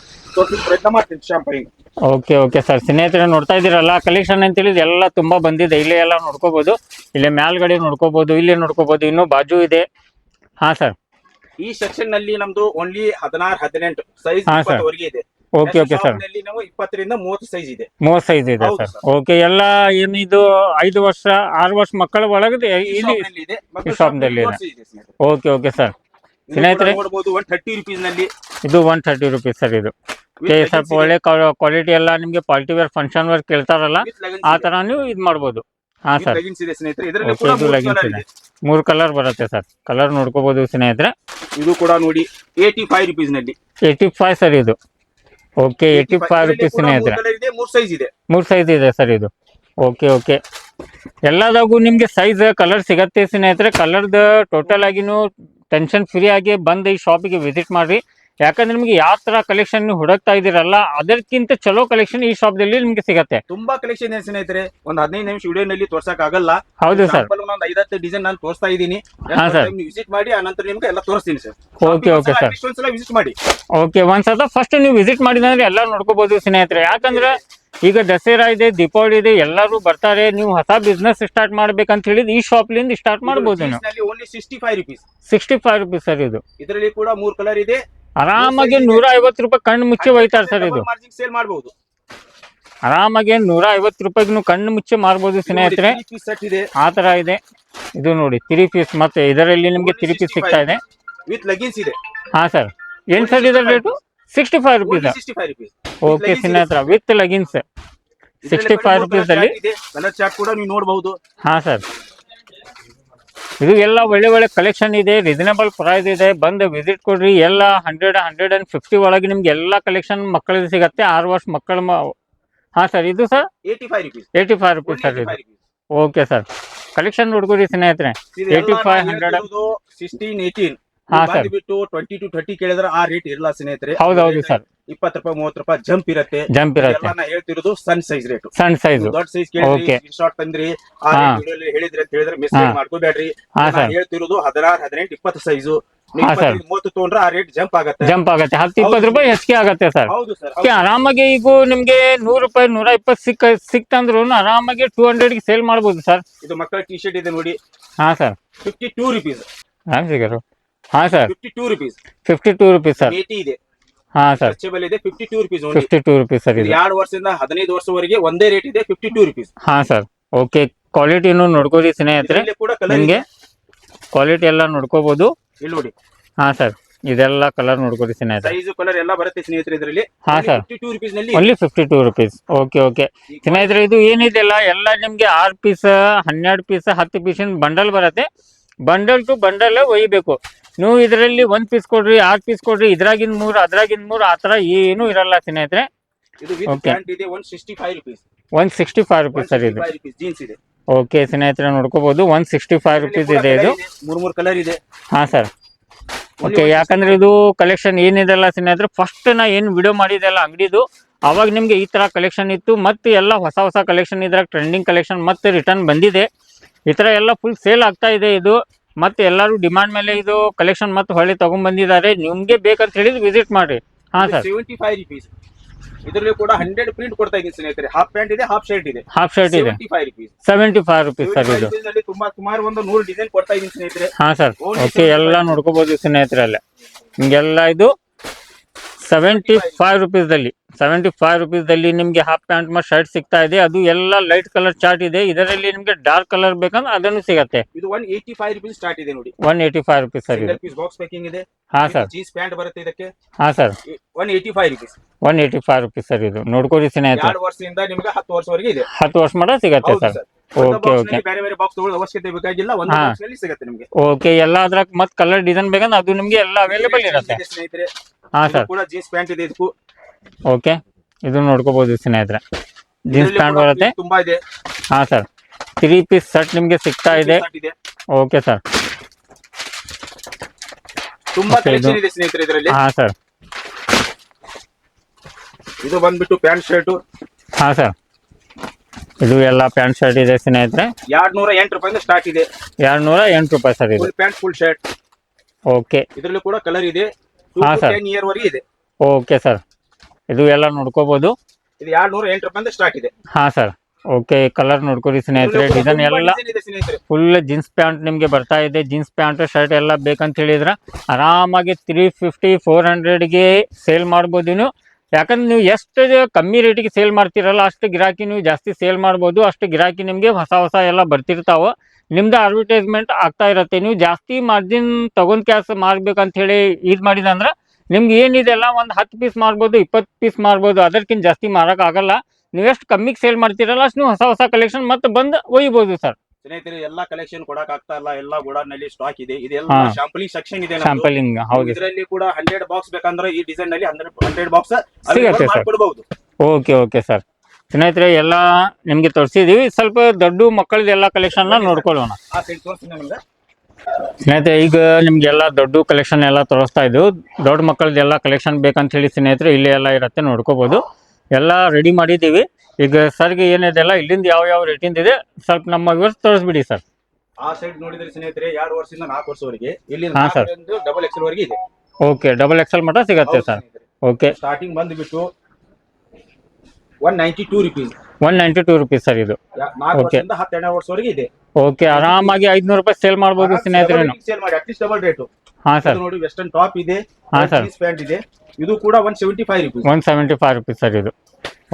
ಪ್ರಯತ್ನ ಮಾಡ್ತೀನಿ ಓಕೆ ಓಕೆ ಸರ್. ಸ್ನೇಹಿತರೆ ನೋಡ್ತಾ ಇದ್ದೀರಲ್ಲ ಕಲೆಕ್ಷನ್ ಅಂತೇಳಿ ಎಲ್ಲ ತುಂಬಾ ಬಂದಿದೆ. ಇಲ್ಲೇ ಎಲ್ಲ ನೋಡ್ಕೋಬಹುದು ಇಲ್ಲೇ ಮ್ಯಾಲ್ಗಡೆ ನೋಡ್ಕೋಬಹುದು ಇಲ್ಲಿ ನೋಡ್ಕೋಬಹುದು ಇನ್ನು ಬಾಜು ಇದೆ. ಹಾ ಸರ್. ಈ ಸೆಕ್ಷನ್ನಲ್ಲಿ ನಮ್ದು ಓನ್ಲಿ ಹದಿನಾರು ಹದಿನೆಂಟು ಸೈಜ್. ಇಪ್ಪತ್ತವರೆಗೆ ಇದೆ. Okay okay sir. ನಾವು ಇಪ್ಪತ್ತರಿಂದ ಮೂವತ್ತು ಸೈಜ್ ಇದೆ. ಮೂವತ್ ಸೈಜ್ ಇದೆ ಸರ್. ಓಕೆ ಎಲ್ಲ ಏನಿದು ಐದು ವರ್ಷ ಆರು ವರ್ಷ ಮಕ್ಕಳ ಒಳಗಡೆ ಇಲ್ಲಿ ಶಾಪ್ನಲ್ಲಿ. ಇದೆ. Okay okay sir. ಸ್ನೇಹಿತರೆ ಒನ್ ಥರ್ಟಿ ರುಪೀಸ್ನಲ್ಲಿ. ಇದು ಒನ್ ಥರ್ಟಿ ರುಪೀಸ್ ಸರ್ ಇದು. ಸ್ವಲ್ಪ. ಒಳ್ಳೆ ಕ್ವಾಲಿಟಿ ಎಲ್ಲ ನಿಮ್ಗೆ ಪಾರ್ಟಿ ವೇರ್ ಫಂಕ್ಷನ್ ವೇರ್ ಕೇಳ್ತಾರಲ್ಲ ಆ. ತರ ನೀವು ಇದು ಮಾಡ್ಬೋದು. ಹಾ ಸರ್. ಇದೆ ಕೂಡ ಇದು ಮೂರು ಕಲರ್ ಬರುತ್ತೆ ಸರ್. ಕಲರ್ ನೋಡ್ಕೋಬಹುದು ಸ್ನೇಹಿತರೆ. ಇದು ಕೂಡ ನೋಡಿ ಏಯ್ಟಿ ಫೈವ್ ರುಪೀಸ್ನಲ್ಲಿ. ಏಯ್ಟಿ ಫೈವ್ ಸರ್ ಇದು. ಓಕೆ ಏಯ್ಟಿ ಫೈವ್ ರುಪೀಸ್ ಸ್ನೇಹಿತರೆ. ಮೂರು ಮೂರ್ ಸೈಜ್ ಇದೆ. ಮೂರು ಸೈಜ್ ಇದೆ ಸರ್ ಇದು. ಓಕೆ ಓಕೆ ಎಲ್ಲದಾಗೂ ನಿಮಗೆ ಸೈಜ್ ಕಲರ್ ಸಿಗತ್ತೆ ಸ್ನೇಹಿತರೆ. ಕಲರ್ದ ಟೋಟಲ್ ಆಗಿನೂ ಟೆನ್ಷನ್ ಫ್ರೀ ಆಗಿ ಬಂದು ಈ ಶಾಪಿಗೆ ವಿಸಿಟ್ ಮಾಡಿರಿ. ಯಾಕಂದ್ರೆ ನಿಮ್ಗೆ ಯಾವ ತರ ಕಲೆಕ್ಷನ್ ನೀವು ಹುಡುಕ್ತಾ ಇದೀರಲ್ಲ ಅದಕ್ಕಿಂತ ಚಲೋ ಕಲೆಕ್ಷನ್ ಈ ಶಾಪ್ದಲ್ಲಿ ನಿಮ್ಗೆ ಸಿಗತ್ತೆ. ತುಂಬಾ ಕಲೆಕ್ಷನ್ ಇದೆ ಸ್ನೇಹಿತರೆ ಒಂದ್ ಹದಿನೈದು ನಿಮಿಷ ವಿಡಿಯೋ ನಲ್ಲಿ ತೋರ್ಸಕ್ ಆಗಲ್ಲ. ಹೌದು ಸರ್ ಒಂದ್ ಐದತ್ತು ಡಿಸೈನ್ ನಾನು ತೋರಿಸ್ತಾ ಇದೀನಿ. ವಿಸಿಟ್ ಮಾಡಿ ಆ ನಂತರ ನಿಮ್ಗೆ ಎಲ್ಲ ತೋರಿಸ್ತೀನಿ sir okay okay sir visit ಮಾಡಿ. ಓಕೆ ಒಂದ್ಸಲ ಫಸ್ಟ್ ನೀವು ವಿಸಿಟ್ ಮಾಡಿದ್ರೆ ಎಲ್ಲ ನೋಡ್ಕೋಬಹುದು ಸ್ನೇಹಿತರೆ. ಯಾಕಂದ್ರೆ ಈಗ ದಸರಾ ಇದೆ ದೀಪಾವಳಿ ಇದೆ ಎಲ್ಲರೂ ಬರ್ತಾರೆ ನೀವು ಹೊಸ ಬಿಸ್ನೆಸ್ ಸ್ಟಾರ್ಟ್ ಮಾಡ್ಬೇಕಂತ ಹೇಳಿದ್ ಈ ಶಾಪ್ ಲಿಂದ ಸ್ಟಾರ್ಟ್ ಮಾಡಬಹುದು ನೀವು. Only sixty five rupees sixty five rupees sir ಇದು. ಇದರಲ್ಲಿ ಕೂಡ ಮೂರ್ ಕಲರ್ ಇದೆ. ಆರಾಮಾಗಿ ನೂರ ಐವತ್ತು ರೂಪಾಯಿ ಕಣ್ಣು ಮುಚ್ಚಿ ಒಯ್ತಾರೆ ಸರ್ ಇದು. ಸೇಲ್ ಮಾಡಬಹುದು ಆರಾಮಾಗಿ ನೂರ ಐವತ್ತು ರೂಪಾಯಿಗೂ ಕಣ್ಣು ಮುಚ್ಚಿ ಮಾರ್ಬೋದು ಸ್ನೇಹಿತರೆ. ಆ ತರ ಇದೆ. ಇದು ನೋಡಿ ತ್ರೀ ಪೀಸ್ ಮತ್ತೆ ಇದರಲ್ಲಿ ನಿಮ್ಗೆ ತ್ರೀ ಪೀಸ್ ಸಿಗ್ತಾ ಇದೆ. ವಿತ್ ಲಗಿನ್ಸ್ ಇದೆ. ಹಾ ಸರ್ ಏನ್ ಸರ್ ಇದರ rate sixty five rupees sixty five rupees okay ಸ್ನೇಹಿತರ with leggings sixty five rupees ಅಲ್ಲಿ. ಕಲರ್ ಚಾರ್ಟ್ ಕೂಡ ನೀವು ನೋಡಬಹುದು ಹಾ ಸರ್ ಇದು ಎಲ್ಲ ಒಳ್ಳೆ ಒಳ್ಳೆ ಕಲೆಕ್ಷನ್ ಇದೆ. ರೀಸನೇಬಲ್ ಪ್ರೈಸ್ ಇದೆ. ಬಂದು ವಿಸಿಟ್ ಕೊಡ್ರಿ. ಎಲ್ಲ ಹಂಡ್ರೆಡ್ ಹಂಡ್ರೆಡ್ ಅಂಡ್ ಫಿಫ್ಟಿ ಒಳಗೆ ನಿಮ್ಗೆ ಎಲ್ಲ ಕಲೆಕ್ಷನ್ ಮಕ್ಕಳಿಗೆ ಸಿಗತ್ತೆ. ಆರು ವರ್ಷ ಮಕ್ಕಳ ಹಾ ಸರ್ ಇದು sir eighty five rupees eighty five rupees sir ಇದು ಓಕೆ ಸರ್ ಕಲೆಕ್ಷನ್ ಹುಡುಗರಿ ಸ್ನೇಹಿತರೆ. 85, 100. ಸಿಕ್ಸ್ಟೀನ್ ಏಯ್ಟೀನ್ ಹಾ, sir. ಬಿಟ್ಟು ಟ್ವೆಂಟಿ ಟು ಥರ್ಟಿ ಕೇಳಿದ್ರೆ ಆ ರೇಟ್ ಇರಲ್ಲ ಸ್ನೇಹಿತರೆ. ಹೌದೌದು ಸರ್. ಇಪ್ಪತ್ತು ರೂಪಾಯಿ ಮೂವತ್ತು ರೂಪಾಯಿ ಜಂಪ್ ಇರುತ್ತೆ. ಜಂಪ್ ಇರುತ್ತೆ. ಎಲ್ಲ ನಾ ಹೇಳ್ತಿರೋದು ಸಣ್ಣ ಸೈಜ್ ರೇಟ್ ಸಣ್ಣ ಸೈಜು ದೊಡ್ಡ ಸೈಜ್ ಕೇಳಿದ್ರಿ Okay. ಶಾರ್ಟ್ ತಂದ್ರಿ ಆ ಹಾ. rate ಹೇಳಿದ್ರಿ ಅಂತ ಹೇಳಿದ್ರೆ ಮಿಸ್ ಹಾ. ಮಾಡ್ಕೋಬೇಡ್ರಿ. ಹಾ ನಾ ಹೇಳ್ತಿರೋದು ಹದಿನಾರು ಹದಿನೆಂಟು ಇಪ್ಪತ್ತು ಸೈಜು ಹಾ, sir. ಮೂವತ್ತು ತಗೊಂಡ್ರೆ ಆ ರೇಟ್ ಜಂಪ್ ಆಗತ್ತೆ. ಜಂಪ್ ಆಗತ್ತೆ. ಹತ್ತು ಇಪ್ಪತ್ತು ರೂಪಾಯಿ ಹೆಚ್ಚಿಗೆ ಆಗತ್ತೆ ಸರ್. ಹೌದು ಸರ್. ಆರಾಮಾಗಿ ಈಗ ನಿಮ್ಗೆ ನೂರು ರೂಪಾಯಿ ನೂರ ಇಪ್ಪತ್ತು ಸಿಕ್ಕ ಸಿಕ್ತಂದ್ರು ಆರಾಮಾಗಿ ಟೂ ಹಂಡ್ರೆಡ್ ಸೇಲ್ ಮಾಡ್ಬೋದು ಸರ್. ಇದು ಮಕ್ಕಳ ಟಿ ಶರ್ಟ್ ಇದೆ ನೋಡಿ. ಹಾ ಸರ್. ಫಿಫ್ಟಿ ಟೂ ರುಪೀಸ್ ಸಿಗರು ಹಾ sir fifty two rupees fifty two rupees sir eighty ಇದೆ. ಹಾ ಸರ್ ಸ್ಟ್ರೆಚಬಲ್ ಇದೆ. Fifty two rupees fifty two rupees sir ಇದು. ಎರಡು ವರ್ಷದಿಂದ ಹದಿನೈದು ವರ್ಷವರೆಗೆ ಒಂದೇ ರೇಟ್ ಇದೆ ಫಿಫ್ಟಿ ಟೂ ರುಪೀಸ್ ಹಾ ಸರ್ ಓಕೆ ಕ್ವಾಲಿಟಿನೂ ನೋಡ್ಕೋರಿ ಸ್ನೇಹಿತರೆ. ನಿಮ್ಗೆ? ಕ್ವಾಲಿಟಿ ಎಲ್ಲ ನೋಡ್ಕೋಬಹುದು ಇಲ್ಲಿ ನೋಡಿ. ಹಾ ಸರ್ ಇದೆಲ್ಲ ಕಲರ್ ನೋಡ್ಕೊಡಿ ಸ್ನೇಹಿತರೆ. ಸೈಜ್ ಕಲರ್ ಎಲ್ಲ ಬರುತ್ತೆ ಸ್ನೇಹಿತರೆ ಇದರಲ್ಲಿ. ಹಾ, sir only fifty two rupees okay okay ಸ್ನೇಹಿತರೆ ಇದು ಏನಿದೆಯಲ್ಲ ಎಲ್ಲ ನಿಮ್ಗೆ ಆರು ಪೀಸ್ ಹನ್ನೆರಡು ಪೀಸ್ ಹತ್ತು ಪೀಸಿನ ಬಂಡಲ್ ಬರುತ್ತೆ. ಬಂಡಲ್ ಟು ಬಂಡಲ್ ಒಯ್ಬೇಕು. ನೀವು ಇದರಲ್ಲಿ ಒಂದ್ ಪೀಸ್ ಕೊಡ್ರಿ ಆರ್ ಪೀಸ್ ಕೊಡ್ರಿ ಇದ್ರಾಗಿನ್ ಮೂರು ಅದ್ರಾಗಿನ್ ಮೂರು ಆ ಏನು ಏನೂ ಇರಲ್ಲ ಸ್ನೇಹಿತರೆ. ಇದು ವಿತ್ Okay. ಪ್ಯಾಂಟ್ ಇದೆ one sixty five rupees one sixty five rupees sir ಇದು ರುಪೀಸ್ ಜೀನ್ಸ್ ಇದೆ. ಓಕೆ ಸ್ನೇಹಿತರೆ ನೋಡ್ಕೋಬಹುದು ಒನ್ ಸಿಕ್ಸ್ಟಿ ಫೈವ್ ರುಪೀಸ್ ಇದೆ ಇದು. ಮೂರ್ ಮೂರ್ ಕಲರ್ ಇದೆ. ಹಾ ಸರ್ ಓಕೆ ಯಾಕಂದ್ರೆ ಇದು ಕಲೆಕ್ಷನ್ ಏನಿದೆಲ್ಲ ಸ್ನೇಹಿತರೆ ಫಸ್ಟ್ ನಾ ಏನು ವಿಡಿಯೋ ಮಾಡಿದೆಲ್ಲ ಅಂಗಡಿದು ಅವಾಗ ನಿಮ್ಗೆ ಈ ತರ ಕಲೆಕ್ಷನ್ ಇತ್ತು ಮತ್ತೆ ಎಲ್ಲ ಹೊಸ ಹೊಸ ಕಲೆಕ್ಷನ್ ಇದ್ರಾಗ ಟ್ರೆಂಡಿಂಗ್ ಕಲೆಕ್ಷನ್ ಮತ್ತೆ ರಿಟರ್ನ್ ಬಂದಿದೆ. ಈ ತರ ಎಲ್ಲ ಫುಲ್ ಸೇಲ್ ಆಗ್ತಾ ಇದೆ ಇದು. ಮತ್ತೆ ಎಲ್ಲರೂ ಡಿಮಾಂಡ್ ಮೇಲೆ ಇದು ಕಲೆಕ್ಷನ್ ಮತ್ತೆ ಹೊಳ್ಳಿ ತಗೊಂಡ್ಬಂದಿದ್ದಾರೆ ನಿಮ್ಗೆ ಬೇಕಂತ ಹೇಳಿದ್ರೆ ವಿಸಿಟ್ ಮಾಡಿ ಹಾ ಸರ್ ಸೆವೆಂಟಿ ಫೈವ್ ರುಪೀಸ್ ಇದರಲ್ಲಿ ಕೂಡ ಹಂಡ್ರೆಡ್ ಪ್ರಿಂಟ್ ಕೊಡ್ತಾ ಇದ್ದೀನಿ ಸ್ನೇಹಿತರೆ. ಹಾಫ್ ಪ್ಯಾಂಟ್ ಇದೆ ಹಾಫ್ ಶರ್ಟ್ ಇದೆ. ಹಾಫ್ ಶರ್ಟ್ ಇದೆ. Seventy five rupees seventy five rupees sir ಇದು ತುಂಬಾ ಸುಮಾರು ಒಂದು ನೂರು ಡಿಸೈನ್ ಕೊಡ್ತಾ ಇದ್ದೀನಿ ಸ್ನೇಹಿತರೆ. ಹಾ ಸರ್ ಓಕೆ ಎಲ್ಲ ನೋಡ್ಕೋಬಹುದು ಸ್ನೇಹಿತರೆ ಅಲ್ಲೇ. ನಿಮ್ಗೆಲ್ಲ ಇದು ಸೆವೆಂಟಿ ಫೈವ್ ರುಪೀಸ್ದಲ್ಲಿ ಸೆವೆಂಟಿ ಫೈವ್ ರುಪೀಸ್ದಲ್ಲಿ ನಿಮಗೆ ಹಾಫ್ ಪ್ಯಾಂಟ್ ಮತ್ತು ಶರ್ಟ್ ಸಿಗ್ತಾ ಇದೆ. ಅದು ಎಲ್ಲ ಲೈಟ್ ಕಲರ್ ಚಾರ್ಟ್ ಇದೆ. ಇದರಲ್ಲಿ ನಿಮಗೆ ಡಾರ್ಕ್ ಕಲರ್ ಬೇಕಂದ್ರೆ ಅದನ್ನು ಸಿಗುತ್ತೆ. ಇದು one eighty five rupees start ಇದೆ ನೋಡಿ. One eighty five rupees sir. ಇದು ಪೀಸ್ ಬಾಕ್ಸ್ ಪ್ಯಾಕಿಂಗ್ ಇದೆ. ಹಾ ಸರ್. ಜೀನ್ಸ್ ಪ್ಯಾಂಟ್ ಬರುತ್ತೆ ಇದಕ್ಕೆ. ಹಾ sir. One eighty five rupees one eighty five rupees sir ಇದು. ಸ್ನೇಹಿತರೆ. ಎರಡು ವರ್ಷದಿಂದ ನಿಮ್ಗೆ ಹತ್ತು ವರ್ಷವರೆಗೆ ಇದೆ. ಹತ್ತು ವರ್ಷ ಮಾಡ ಸಿಗತ್ತೆ ಸರ್. ಓಕೆ ಓಕೆ ಬೇರೆ ಬೇರೆ ಬಾಕ್ಸ್ ತಗೊಳ್ಳೋ ಅವಶ್ಯಕತೆ ಬೇಕಾಗಿಲ್ಲ. ಒಂದು. ಬಾಕ್ಸ್ ಸಿಗುತ್ತೆ ನಿಮಗೆ. ಓಕೆ ಎಲ್ಲ ಅದ್ರಾಗ ಮತ್ತೆ ಕಲರ್ ಡಿಸೈನ್ ಬೇಕಂದ್ರೆ ಅದು ನಿಮಗೆ ಎಲ್ಲ ಅವೈಲೇಬಲ್ ಇರುತ್ತೆ. ಸ್ನೇಹಿತರೆ. ಹಾ ಸರ್. ಕೂಡ ಜೀನ್ಸ್ ಪ್ಯಾಂಟ್ ಇದೆ. ಇದಕ್ಕೂ ಓಕೆ ಇದು ನೋಡ್ಕೋಬಹುದು ಸ್ನೇಹಿತರೆ. ಜೀನ್ಸ್ ಪ್ಯಾಂಟ್ ಬರುತ್ತೆ? ತುಂಬಾ ಇದೆ. ಹಾ ಸರ್. ತ್ರೀ ಪೀಸ್ ಶರ್ಟ್ ನಿಮಗೆ ಸಿಗ್ತಾ ಇದೆ. Okay sir. ತುಂಬಾ ಕಲೆಕ್ಷನ್ ಇದೆ ಸ್ನೇಹಿತರೆ ಇದರಲ್ಲಿ. ಹಾ ಸರ್. ಇದು ಬಂದ್ಬಿಟ್ಟು ಪ್ಯಾಂಟ್ ಶರ್ಟ್. ಹಾ ಸರ್. ಇದು ಎಲ್ಲ ಪ್ಯಾಂಟ್ ಶರ್ಟ್ ಇದೆ ಸ್ನೇಹಿತರೆ. ಎರಡ್ ನೂರ ಎಂಟು ರೂಪಾಯಿಂದ ಸ್ಟಾರ್ಟ್ ಇದೆ. ಎರಡು ನೂರ ಎಂಟು ರೂಪಾಯಿ ಸರ್ ಇದು. Pant full shirt okay. ಇದರಲ್ಲಿ ಕೂಡ ಕಲರ್ ಇದೆ. ಹಾ, ಸರ್. ಇಯರ್ ವರೆಗೆ ಇದೆ. Okay sir. ಇದು ಎಲ್ಲ ನೋಡ್ಕೋಬಹುದು ಇದು ಎರಡ್ ನೂರ ಎಂಟು ಸ್ಟಾರ್ಟ್ ಇದೆ. ಹಾ ಸರ್ ಓಕೆ ಕಲರ್ ನೋಡ್ಕೊರಿ ಸ್ನೇಹಿತರೆ. ಡಿಸೈನ್ ಎಲ್ಲ ಫುಲ್ ಜೀನ್ಸ್ ಪ್ಯಾಂಟ್ ನಿಮಗೆ ಬರ್ತಾ ಇದೆ. ಜೀನ್ಸ್ ಪ್ಯಾಂಟ್ ಶರ್ಟ್ ಎಲ್ಲ ಬೇಕಂತ ಹೇಳಿದ್ರೆ ಆರಾಮಾಗಿ ತ್ರೀ ಫಿಫ್ಟಿ ಫೋರ್ ಹಂಡ್ರೆಡ್ಗೆ ಸೇಲ್ ಮಾಡ್ಬೋದು ನೀವು ಯಾಕಂದ್ರೆ ನೀವು ಎಷ್ಟು ಕಮ್ಮಿ ರೇಟಿಗೆ ಸೇಲ್ ಮಾಡ್ತೀರಲ್ಲ ಅಷ್ಟು ಗಿರಾಕಿ ನೀವು ಜಾಸ್ತಿ ಸೇಲ್ ಮಾಡ್ಬೋದು. ಅಷ್ಟು ಗಿರಾಕಿ ನಿಮಗೆ ಹೊಸ ಹೊಸ ಎಲ್ಲ ಬರ್ತಿರ್ತಾವ. ನಿಮ್ದು ಅಡ್ವರ್ಟೈಸ್ಮೆಂಟ್ ಆಗ್ತಾ ಇರತ್ತೆ. ನೀವು ಜಾಸ್ತಿ ಮಾರ್ಜಿನ್ ತಗೊಂಡ್ ಕ್ಯಾಸ್ ಮಾರ್ಬೇಕಂತ ಹೇಳಿ ಇದು ಮಾಡಿದಂದ್ರೆ ನಿಮ್ಗೆ ಏನಿದೆಲ್ಲ ಒಂದು ಹತ್ತು ಪೀಸ್ ಮಾರ್ಬೋದು ಇಪ್ಪತ್ತು ಪೀಸ್ ಮಾರ್ಬೋದು ಅದಕ್ಕಿಂತ ಜಾಸ್ತಿ ಮಾರಕ್ ಆಗಲ್ಲ. ನೀವು ಎಷ್ಟು ಕಮ್ಮಿಗೆ ಸೇಲ್ ಮಾಡ್ತೀರಲ್ಲ ಅಷ್ಟು ನೀವು ಹೊಸ ಹೊಸ ಕಲೆಕ್ಷನ್ ಮತ್ತೆ ಬಂದು ಒಯ್ಯಬಹುದು ಸರ್ ಸ್ನೇಹಿತರೆ ಎಲ್ಲಾ ಕಲೆಕ್ಷನ್ ಕೊಡಕ್ ಆಗ್ತಾ ಇಲ್ಲ ಎಲ್ಲಾ ನಲ್ಲಿ ಸ್ಟಾಕ್ ಇದೆ. ಇದೆಲ್ಲ. ಶಾಂಪಲಿಂಗ್ ಸೆಕ್ಷನ್ ಇದೆ ಶಾಂಪಲಿಂಗ್ ಹೌದು. ಇದರಲ್ಲಿ ಕೂಡ ಹಂಡ್ರೆಡ್ ಬಾಕ್ಸ್ ಬೇಕಂದ್ರೆ ಈ ಡಿಸೈನ್ನಲ್ಲಿ ಹಂಡ್ರೆಡ್ ಬಾಕ್ಸ್ ಸಿಗುತ್ತೆ. ಓಕೆ ಓಕೆ ಸರ್ ಸ್ನೇಹಿತರೆ ಎಲ್ಲ ನಿಮ್ಗೆ ತೋರಿಸಿದೀವಿ. ಸ್ವಲ್ಪ ದೊಡ್ಡ ಮಕ್ಕಳದ ಎಲ್ಲ ಕಲೆಕ್ಷನ್ ನೋಡ್ಕೊಳ್ಳೋಣ. ಸ್ನೇಹಿತರೆ ಈಗ ನಿಮ್ಗೆಲ್ಲ ದೊಡ್ಡ ಕಲೆಕ್ಷನ್ ಎಲ್ಲ ತೋರಿಸ್ತಾ ಇದ್ವು. ದೊಡ್ಡ ಮಕ್ಕಳದ್ದು ಎಲ್ಲ ಕಲೆಕ್ಷನ್ ಬೇಕಂತ ಹೇಳಿ ಸ್ನೇಹಿತರೆ ಇಲ್ಲಿ ಎಲ್ಲ ಇರುತ್ತೆ ನೋಡ್ಕೋಬೋದು. ಎಲ್ಲ ರೆಡಿ ಮಾಡಿದ್ದೀವಿ. ಈಗ ಸರ್ಗೆ ಏನಿದೆಲ್ಲ ಇಲ್ಲಿಂದ ಯಾವ ಯಾವ ರೇಟಿಂದ ಇದೆ ಸ್ವಲ್ಪ ನಮ್ಮ ವಿವರ ತೋರಿಸ್ಬಿಡಿ ಸರ್. ಆ ಸೈಡ್ ನೋಡಿದ್ರೆ ಸ್ನೇಹಿತರೆ ಎರಡು ವರ್ಷದಿಂದ ನಾಲ್ಕು ವರ್ಷವರೆಗೆ. ಇಲ್ಲಿ ಹಾ. ಡಬಲ್ ಎಕ್ಸೆಲ್ ವರೆಗೆ ಇದೆ. ಓಕೆ ಡಬಲ್ ಎಕ್ಸೆಲ್ ಮಟ್ಟ ಸಿಗತ್ತೆ ಸರ್. ಓಕೆ ಸ್ಟಾರ್ಟಿಂಗ್ ಬಂದ್ಬಿಟ್ಟು one ninety two rupees one ninety two rupees sir ಇದು ಹತ್ತೆರಡು ವರ್ಷವರೆಗೆ ಇದೆ. ಓಕೆ ಆರಾಮಾಗಿ ಐದ್ನೂರು ರೂಪಾಯಿ ಸೇಲ್ ಮಾಡಬಹುದು ಸ್ನೇಹಿತರೆ ಸೇಲ್ ಮಾಡಿ ಅಟ್ಲೀಸ್ಟ್ ಡಬಲ್ ರೇಟ್ ಹಾ ಸರ್. ನೋಡಿ ವೆಸ್ಟರ್ನ್ ಟಾಪ್ ಇದೆ ಹಾ, ಸರ್. ಪ್ಯಾಂಟ್ ಇದೆ. ಇದು ಕೂಡ one seventy five rupees one seventy five rupees sir ಇದು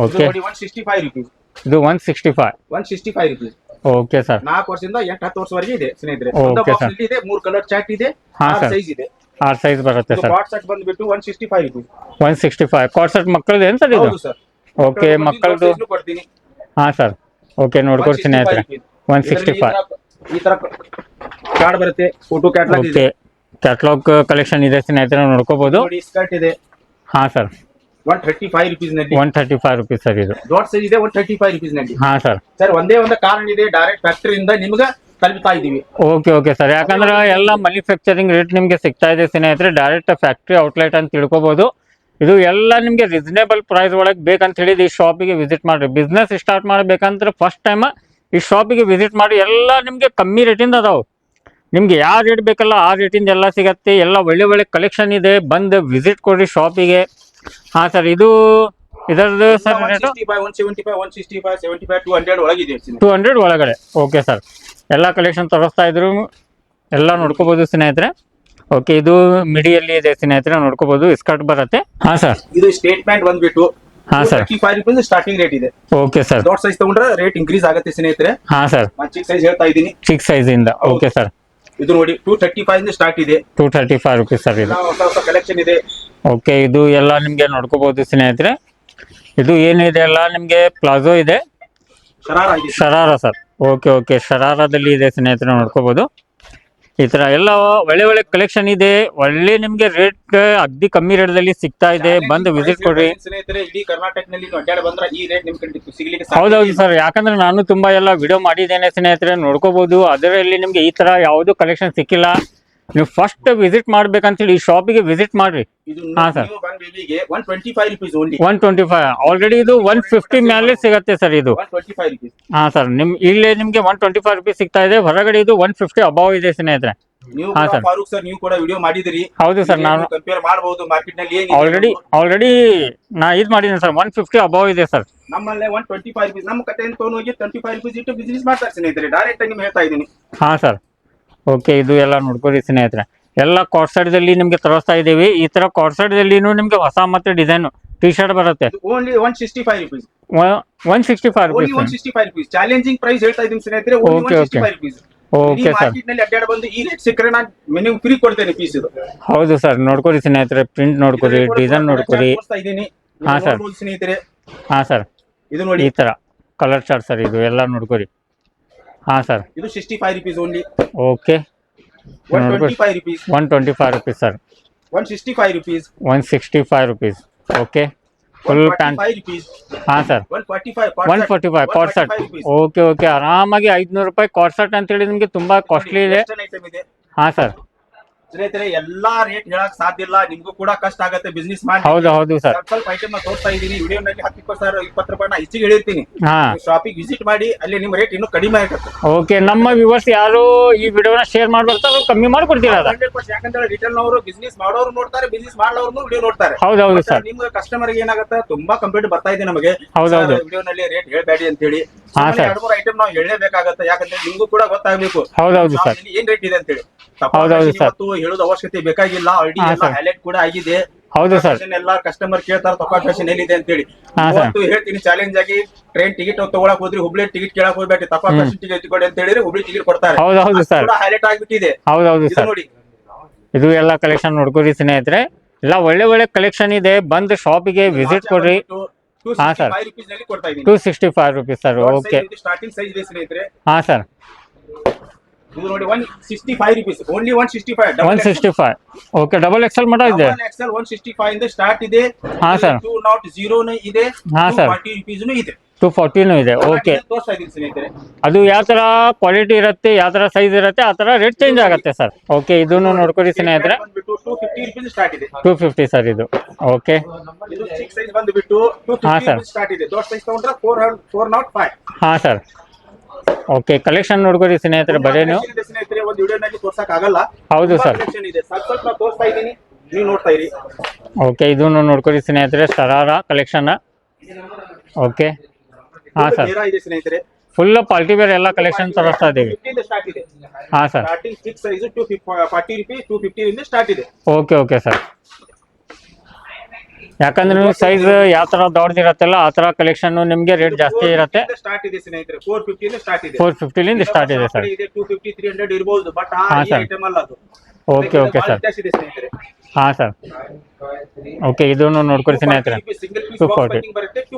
okay one sixty five rupees ಇದು one sixty five one sixty five rupees okay sir ನಾಲ್ಕು ವರ್ಷದಿಂದ ಎಂಟು ಹತ್ತು ವರ್ಷವರೆಗೆ ಇದೆ ಸ್ನೇಹಿತರೆ. ಇದೆ ಮೂರು ಕಲರ್ ಚಾಟ್ ಇದೆ ಹಾ, ಸೈಜ್ ಇದೆ. ಆರ್ ಸೈಜ್ ಬರುತ್ತೆ ಸರ್. ಬಾಟ್ ಸೆಟ್ ಬಂದ್ಬಿಟ್ಟು one sixty five rupees one sixty five ಕಾರ್ಸೆಟ್ ಮಕ್ಕಳದ್ದು ಏನು ಸರ್ ಇದು? ಸರ್ ಓಕೆ ಮಕ್ಕಳದು ಹಾ ಸರ್ ಓಕೆ ನೋಡ್ಕೊಡ್ತೀನಿ ಸ್ನೇಹಿತರೆ. ಒನ್ ಸಿಕ್ಸ್ಟಿ ಫೈವ್ ಈ ತರ ಕಾರ್ಡ್ ಬರುತ್ತೆ. ಫೋಟೋ ಕ್ಯಾಟ್ಲಾಗ್ ಇದೆ. ಓಕೆ ಕ್ಯಾಟ್ಲಾಗ್ ಕಲೆಕ್ಷನ್ ಇದೆ ಸ್ನೇಹಿತರೆ ನೋಡ್ಕೋಬಹುದು ನೋಡಿ ಸ್ಕರ್ಟ್ ಇದೆ. ಹಾ sir one thirty five ರುಪೀಸ್ನಲ್ಲಿ. One thirty five rupees sir ಇದು. ಡಾಟ್ ಸೈಜ್ ಇದೆ ಒನ್ ಥರ್ಟಿ ಫೈವ್ ರುಪೀಸ್ನಲ್ಲಿ. ಹಾ ಸರ್ ಸರ್ ಒಂದೇ ಒಂದು ಕಾರಣ ಇದೆ. ಡೈರೆಕ್ಟ್ ಫ್ಯಾಕ್ಟರಿ ಇಂದ ನಿಮ್ಗೆ ತಲುಪ್ತಾ ಇದೀವಿ. ಓಕೆ ಓಕೆ ಸರ್ ಯಾಕಂದ್ರೆ ಎಲ್ಲ ಮ್ಯಾನುಫ್ಯಾಕ್ಚರಿಂಗ್ ರೇಟ್ ನಿಮಗೆ ಸಿಗ್ತಾ ಇದೆ ಸ್ನೇಹಿತರೆ. ಡೈರೆಕ್ಟ್ ಫ್ಯಾಕ್ಟ್ರಿ ಔಟ್ಲೆಟ್ ಅಂತ ತಿಳ್ಕೊಬೋದು. ಇದು ಎಲ್ಲ ನಿಮಗೆ ರೀಸನೇಬಲ್ ಪ್ರೈಸ್ ಒಳಗೆ ಬೇಕಂತ ಹೇಳಿದ ಈ ಶಾಪಿಗೆ ವಿಸಿಟ್ ಮಾಡಿರಿ. ಬಿಸ್ನೆಸ್ ಸ್ಟಾರ್ಟ್ ಮಾಡಬೇಕಂದ್ರೆ ಫಸ್ಟ್ ಟೈಮ್ ಈ ಶಾಪಿಗೆ ವಿಸಿಟ್ ಮಾಡಿ ಎಲ್ಲ ನಿಮಗೆ ಕಮ್ಮಿ ರೇಟಿಂದ ಅದಾವೆ. ನಿಮ್ಗೆ ಯಾವ ರೇಟ್ ಬೇಕಲ್ಲ ಆ ರೇಟಿಂದ ಎಲ್ಲ ಸಿಗತ್ತೆ. ಎಲ್ಲ ಒಳ್ಳೆ ಒಳ್ಳೆ ಕಲೆಕ್ಷನ್ ಇದೆ. ಬಂದು ವಿಸಿಟ್ ಕೊಡ್ರಿ ಶಾಪಿಗೆ ಹಾಂ ಸರ್ ಇದು ಇದರದ್ದು ಸರ್ ಟೂ ಹಂಡ್ರೆಡ್ ಒಳಗಡೆ. Okay sir. ಎಲ್ಲ ಕಲೆಕ್ಷನ್ ತೋರಿಸ್ತಾ ಇದ್ರು. ಎಲ್ಲ ನೋಡ್ಕೋಬೋದು ಸ್ನೇಹಿತರೆ. ಓಕೆ ಇದು ಮಿಡಿಯಲ್ಲಿ ಇದೆ ಸ್ನೇಹಿತರೆ ನೋಡ್ಕೋಬಹುದು ಸ್ಕರ್ಟ್ ಬರುತ್ತೆ. ಹಾ ಸರ್ ಇದು ಸ್ಟೇಟ್ಮೆಂಟ್ ಬಂದ್ಬಿಟ್ಟು. ಹಾ, ಫೈವ್ ರುಪೀಸ್ ಸ್ಟಾರ್ಟಿಂಗ್ ರೇಟ್ ಇದೆ. ಓಕೆ ಸರ್ ದೊಡ್ಡ ಸೈಜ್ ತಗೊಂಡ್ರೆ ರೇಟ್ ಇನ್ಕ್ರೀಸ್ ಆಗುತ್ತೆ ಸ್ನೇಹಿತರೆ. ಹಾ ಸರ್ ಚಿಕ್ ಚಿಕ್ಕ ಸೈಜ್ ಹೇಳ್ತಾ ಇದ್ದೀನಿ. ಸೈಜ್ ಇಂದ. ಓಕೆ ಸರ್ ಇದು ನೋಡಿ ಟೂ ತರ್ಟಿ ಫೈವ್ ಇಂದ ಸ್ಟಾರ್ಟ್ ಇದೆ. Two thirty five rupees sir ಇದು. ಎಲ್ಲ ಹೊಸ ಹೊಸ ಕಲೆಕ್ಷನ್ ಇದೆ. ಓಕೆ ಇದು ಎಲ್ಲ ನಿಮ್ಗೆ ನೋಡ್ಕೋಬಹುದು ಸ್ನೇಹಿತರೆ. ಇದು ಏನಿದೆ ಎಲ್ಲ ನಿಮ್ಗೆ? ಪ್ಲಾಜೋ ಇದೆ. ಶರಾರ ಇದೆ. ಶರಾರ ಸರ್ ಓಕೆ ಓಕೆ ಶರಾರದಲ್ಲಿ ಇದೆ ಸ್ನೇಹಿತರೆ ನೋಡ್ಕೋಬಹುದು ಈ ತರ ಎಲ್ಲ ಒಳ್ಳೆ ಒಳ್ಳೆ ಕಲೆಕ್ಷನ್ ಇದೆ. ಒಳ್ಳೆ ನಿಮ್ಗೆ ರೇಟ್ ಅಗ್ದಿ ಕಮ್ಮಿ ರೇಟ್ ದಲ್ಲಿ ಸಿಗ್ತಾ ಇದೆ. ಬಂದು ವಿಸಿಟ್ ಕೊಡ್ರಿ. ಹೌದೌದು ಸರ್ ಯಾಕಂದ್ರೆ ನಾನು ತುಂಬಾ ಎಲ್ಲ ವಿಡಿಯೋ ಮಾಡಿದ್ದೇನೆ ಸ್ನೇಹಿತರೆ ನೋಡ್ಕೋಬಹುದು ಅದರಲ್ಲಿ ನಿಮ್ಗೆ ಈ ತರ ಯಾವುದು ಕಲೆಕ್ಷನ್ ಸಿಕ್ಕಿಲ್ಲ. ನೀವು ಫಸ್ಟ್ ವಿಸಿಟ್ ಮಾಡ್ಬೇಕಂತೇಳಿ ಈ ಶಾಪಿಗೆ ವಿಸಿಟ್ ಮಾಡ್ರಿ. ಹಾ, sir one twenty five rupees only one twenty five already ಇದು ಒನ್ ಫಿಫ್ಟಿ ಮೇಲೆ ಸಿಗತ್ತೆ ಸರ್ ಇದು. ಹಾ ಸರ್ ನಿಮ್ ಇಲ್ಲೇ ನಿಮ್ಗೆ ಒನ್ ಟ್ವೆಂಟಿ ಫೈವ್ ರುಪೀಸ್ ಸಿಗ್ತಾ ಇದೆ. ಹೊರಗಡೆ ಇದು ಒನ್ ಫಿಫ್ಟಿ ಅಬಾವ್ ಇದೆ ಸ್ನೇಹಿತರೆ. ನೀವು ಫಾರೂಕ್ ಸರ್ ನೀವು ಕೂಡ ವಿಡಿಯೋ ಮಾಡಿದಿರಿ. ಹೌದು ಸರ್ ನಾನು ಕಂಪೇರ್ ಮಾಡಬಹುದು ಮಾರ್ಕೆಟ್ನಲ್ಲಿ ಏನಿದೆ ಆಲ್ರೆಡಿ ಆಲ್ರೆಡಿ ನಾ ಇದು ಮಾಡಿದ್ದೀನಿ ಸರ್ ಒನ್ ಫಿಫ್ಟಿ ಅಬೌವ್ ಇದೆ ಸರ್ ನಮ್ಮಲ್ಲೇ ಒನ್ ಟ್ವೆಂಟಿ ಫೈವ್ ರುಪೀಸ್ ನಮ್ಮ ಕಡೆಯಿಂದ ತಗೊಂಡು ಹೋಗಿ ಟ್ವೆಂಟಿ ಫೈವ್ ರುಪೀಸ್ ಇಟ್ಟು ಬಿಸ್ನೆಸ್ ಮಾಡ್ತಾರೆ ಸ್ನೇಹಿತರೆ. ಡೈರೆಕ್ಟ್ ಆಗಿ ನಿಮ್ಗೆ ಹೇಳ್ತಾ ಇದ್ದೀನಿ. ಹಾ ಸರ್ ಓಕೆ ಇದು ಎಲ್ಲ ನೋಡ್ಕೊರಿ ಸ್ನೇಹಿತರೆ. ಎಲ್ಲ ಕಾರ್ಸೈಡ್ದಲ್ಲಿ ನಿಮ್ಗೆ ತರಿಸ್ತಾ ಇದ್ದೀವಿ. ಈ ತರ ಕಾರ್ಸೈಡ್ದಲ್ಲಿನೂ ನಿಮ್ಗೆ ಹೊಸ ಮತ್ತೆ ಡಿಸೈನ್ ಟಿ ಶರ್ಟ್ ಬರುತ್ತೆ. Only one sixty five rupees one sixty five only one rupees sixty five rupees challenging price ಹೇಳ್ತಾ ಇದ್ದೀನಿ ಸ್ನೇಹಿತರೆ. ಫೈವ್ ರುಪೀಸ್ ಓಕೆ ಸರ್ನಲ್ಲಿ ಅಡ್ಡಾಡ ಬಂದು ಈ ರೇಟ್ ಸಿಕ್ಕರೆ ನಾನು ಮಿನಿಮಮ್ ಫ್ರೀ ಕೊಡ್ತೇನೆ ಪೀಸ್ ಇದು. ಹೌದು ಸರ್ ನೋಡ್ಕೊರಿ ಸ್ನೇಹಿತರೆ. ಪ್ರಿಂಟ್ ನೋಡ್ಕೊರಿ ಡಿಸೈನ್ ನೋಡ್ಕೊರಿ ಹಾ, ಸರ್ ಸ್ನೇಹಿತರೆ. ಹಾ ಸರ್ ಇದು ನೋಡಿ. ಈ ತರ. ಕಲರ್ ಚಾರ್ಟ್ ಸರ್ ಇದು ಎಲ್ಲ ನೋಡ್ಕೊರಿ ಹಾ ಸರ್ ಇದು sixty five rupees only okay one ನೋಡ್ಬೋದು. Twenty five rupees one twenty five rupees sir one sixty five rupees one sixty five rupees okay one full forty pant five rupees ಹಾ sir one forty five one forty five ಕಾರ್ಸೆಟ್ okay okay ಆರಾಮಾಗಿ ಐದ್ನೂರು ರೂಪಾಯಿ ಕಾರ್ಸೆಟ್ ಅಂತೇಳಿ ನಿಮಗೆ ತುಂಬಾ costly ಇದೆ item ಇದೆ ಹಾ ಸರ್ ಸ್ನೇಹಿತರೆ ಎಲ್ಲಾ ರೇಟ್ ಹೇಳಕ್ ಸಾಧ್ಯ ಇಲ್ಲ. ನಿಮ್ಗೂ ಕೂಡ ಕಷ್ಟ ಆಗತ್ತೆ ಬಿಸ್ನೆಸ್ ಮಾಡಿ. ಹೌದು ಹೌದು ಸರ್. ಸ್ವಲ್ಪ ಸ್ವಲ್ಪ ಐಟಮ್ನ ತೋರಿಸ್ತಾ ವಿಡಿಯೋ ವಿಡಿಯೋನಲ್ಲಿ ಹತ್ತು ಇಪ್ಪತ್ತು ಸಾವಿರ ಇಪ್ಪತ್ತು ರೂಪಾಯಿ ನಾ ಹೆಚ್ಚಿಗೆ ಹೇಳಿರ್ತೀನಿ. ಹಾ. ಶಾಪಿಗೆ ವಿಸಿಟ್ ಮಾಡಿ ಅಲ್ಲಿ ನಿಮ್ ರೇಟ್ ಇನ್ನೂ ಕಡಿಮೆ ಆಗುತ್ತೆ. ಓಕೆ ನಮ್ಮ ವ್ಯೂವರ್ಸ್ ಯಾರು ಈ ವಿಡಿಯೋನ ಶೇರ್ ಮಾಡ್ಬಾರ್ದು ಕಮ್ಮಿ ಮಾಡಿ ಕೊಡ್ತೀರಾ ಅದ? ಹಂಡ್ರೆಡ್ ಪರ್ಸೆಂಟ್ ಯಾಕಂದ್ರೆ ರಿಟೇಲ್ ನವರು ಬಿಸ್ನೆಸ್ ಮಾಡೋರು ನೋಡ್ತಾರೆ ಬಿಸ್ನೆಸ್ ಮಾಡೋರು ವಿಡಿಯೋ ನೋಡ್ತಾರೆ. ಹೌದು ಹೌದು ಸರ್. ನಿಮ್ಗೆ ಕಸ್ಟಮರ್ ಏನಾಗುತ್ತೆ? ತುಂಬಾ ಕಂಪ್ಲೇಂಟ್ ಬರ್ತಾ ಇದೆ ನಮಗೆ. ಹೌದು, ಹೌದು. ವಿಡಿಯೋನಲ್ಲಿ ರೇಟ್ ಹೇಳಬೇಡಿ ಅಂತ ಹೇಳಿ ಹಾ. ಎರಡು ಮೂರು ಐಟಮ್ ನಾವು ಹೇಳಲೇಬೇಕಾಗತ್ತೆ. ಯಾಕಂದ್ರೆ ನಿಮ್ಗೂ ಕೂಡ ಗೊತ್ತಾಗ್ಬೇಕು. ಹೌದೌದು. ಶಾಪ್ನಲ್ಲಿ ಏನ್ ರೇಟ್ ಇದೆ ಅಂತ ಹೇಳಿ ಹೌದು, ಹೌದು, sir. ಇವತ್ತು ಹೇಳೋದು ಅವಶ್ಯಕತೆ ಬೇಕಾಗಿಲ್ಲ. ಆಲ್ರೆಡಿ ಹಾ, ಎಲ್ಲ sir. ಹೈಲೈಟ್ ಕೂಡ ಆಗಿದೆ. ಹೌದು ಸರ್. ಎಲ್ಲ ಕಸ್ಟಮರ್ ಕೇಳ್ತಾರೆ ತಪ್ಪ ಫ್ಯಾಷನ್ ಎಲ್ಲಿದೆ ಅಂತ ಹೇಳಿ ಹಾ. ಇವತ್ತು ಹೇಳ್ತೀನಿ ಚಾಲೆಂಜ್ ಆಗಿ ಟ್ರೈನ್ ಟಿಕೆಟ್ ತಗೊಳಕ್ ಹೋದ್ರಿ ಹುಬ್ಳಿ ಟಿಕೆಟ್ ಕೇಳಕ್ ಹೋಗ್ಬೇಡಿ ತಪ್ಪ ಫ್ಯಾಷನ್ ಟಿಕೆಟ್ ಕೊಡಿ ಅಂತ ಹೇಳಿದ್ರೆ ಹುಬ್ಳಿ ಟಿಕೆಟ್ ಕೊಡ್ತಾರೆ. ಹೌದು ಹೌದು ಸರ್. ಹೈಲೈಟ್ ಆಗ್ಬಿಟ್ಟಿದೆ. ಹೌದು ಹೌದು ಇದು ಸರ್. ನೋಡಿ. ಇದು ಎಲ್ಲ ಕಲೆಕ್ಷನ್ ನೋಡ್ಕೊರಿ ಸ್ನೇಹಿತರೆ. ಎಲ್ಲ ಒಳ್ಳೆ ಒಳ್ಳೆ ಕಲೆಕ್ಷನ್ ಇದೆ. ಬಂದು ಶಾಪಿಗೆ ವಿಸಿಟ್ ಕೊಡ್ರಿ. ಹಾ, ಸರ್. ರುಪೀಸ್ನಲ್ಲಿ ಕೊಡ್ತಾ ಇದೀನಿ two sixty five rupees sir okay starting size ಇದೆ ಸ್ನೇಹಿತರೆ. ಹಾ ಸರ್. ಇದು ನೋಡಿ one sixty five rupees only one sixty five one sixty five okay double XL ಮಟ ಇದೆ. ಎಕ್ಸೆಲ್ ಒನ್ ಸಿಕ್ಸ್ಟಿ ಫೈವ್ ಇಂದ ಸ್ಟಾರ್ಟ್ ಇದೆ. ಹಾ, ಸರ್ ಟೂ ನಾಟ್ ಜೀರೋ ಇದೆ. ಹಾ, ಸರ್ ರುಪೀಸ್ ಇದೆ. ಟೂ ಫಾರ್ಟಿನೂ ಇದೆ. ಓಕೆ ಅದು ಯಾವ ತರ ಕ್ವಾಲಿಟಿ ಇರುತ್ತೆ ಯಾವ ತರ ಸೈಜ್ ಇರುತ್ತೆ ಆ ತರ ರೇಟ್ ಚೇಂಜ್ ಆಗುತ್ತೆ ಸರ್ ಓಕೆ ಇದನ್ನು ನೋಡ್ಕೊಡಿ ಸ್ನೇಹಿತರೆ. ಟೂ ಫಿಫ್ಟಿ ಸ್ಟಾರ್ಟ್ ಇದೆ. ಸರ್ ಇದು. ಓಕೆ ಇದು ಚಿಕ್ ಸೈಜ್ ಬಂದ್ಬಿಟ್ಟು ಟೂ ಹಾ, ಫಿಫ್ಟಿ sir. ರುಪೀಸ್ ಸ್ಟಾರ್ಟ್ ಇದೆ. ದೊಡ್ಡ ಸೈಜ್ ತಗೊಂಡ್ರೆ ಫೋರ್ ಫೋರ್ ನಾಟ್ ಫೈವ್ ಹಾ ಸರ್ ಓಕೆ ಕಲೆಕ್ಷನ್ ನೋಡ್ಕೊರಿ ಸ್ನೇಹಿತರೆ ಬರೀ ನೀವು ಸ್ನೇಹಿತರೆ ಒಂದು ವಿಡಿಯೋನಲ್ಲಿ ತೋರ್ಸಕ್ ಆಗಲ್ಲ. ಹೌದು ಸರ್. collection ಇದೆ. ಸ್ವಲ್ಪ ಸ್ವಲ್ಪ ತೋರಿಸ್ತಾ ಇದ್ದೀನಿ. ನೀವು ನೋಡ್ತಾ ಇರಿ. ಓಕೆ ಇದನ್ನು ನೋಡ್ಕೊಳ್ಳಿ ಸ್ನೇಹಿತರೆ ಶರಾರ ಕಲೆಕ್ಷನ್ ಓಕೆ ಹಾ ಸರ್. ನೇರ ಇದೆ ಸ್ನೇಹಿತರೆ. ಫುಲ್ ಪಾರ್ಟಿ ವೇರ್ ಎಲ್ಲ ಕಲೆಕ್ಷನ್ ತರಿಸ್ತಾ ಇದ್ದೀವಿ ಸ್ಟಾರ್ಟ್ ಇದೆ ಹಾ sir. Starting six size two forty rupees to fifty start ಇದೆ ಓಕೆ ಓಕೆ ಸರ್. ಯಾಕಂದ್ರೆ ನಿಮ್ಗೆ ಸೈಜ್ ಯಾವ ತರ ದೊಡ್ಡದಿರತ್ತಲ್ಲ ಆ ತರ ಕಲೆಕ್ಷನ್ ನಿಮ್ಗೆ ರೇಟ್ ಜಾಸ್ತಿ ಇರುತ್ತೆ. ಸ್ಟಾರ್ಟ್ ಇದೆ ಸ್ನೇಹಿತರೆ. ಫೋರ್ ಫಿಫ್ಟಿ ಇಂದ ಸ್ಟಾರ್ಟ್ ಇದೆ. ಫೋರ್ ಫಿಫ್ಟಿಲಿಂದ ಸ್ಟಾರ್ಟ್ ಇದೆ ಸರ್ ಇದೆ ಟೂ ಫಿಫ್ಟಿ ತ್ರೀ ಹಂಡ್ರೆಡ್ ಇರ್ಬೋದು ಬಟ್ ಆ ಹಾ, ಐಟಮ್ ಅಲ್ಲ ಅದು. ಓಕೆ ಓಕೆ ಸರ್ ಹಾ ಸರ್ ಓಕೆ ಇದನ್ನು ನೋಡ್ಕೊಳ್ತೀನಿ ಸ್ನೇಹಿತರೆ. Two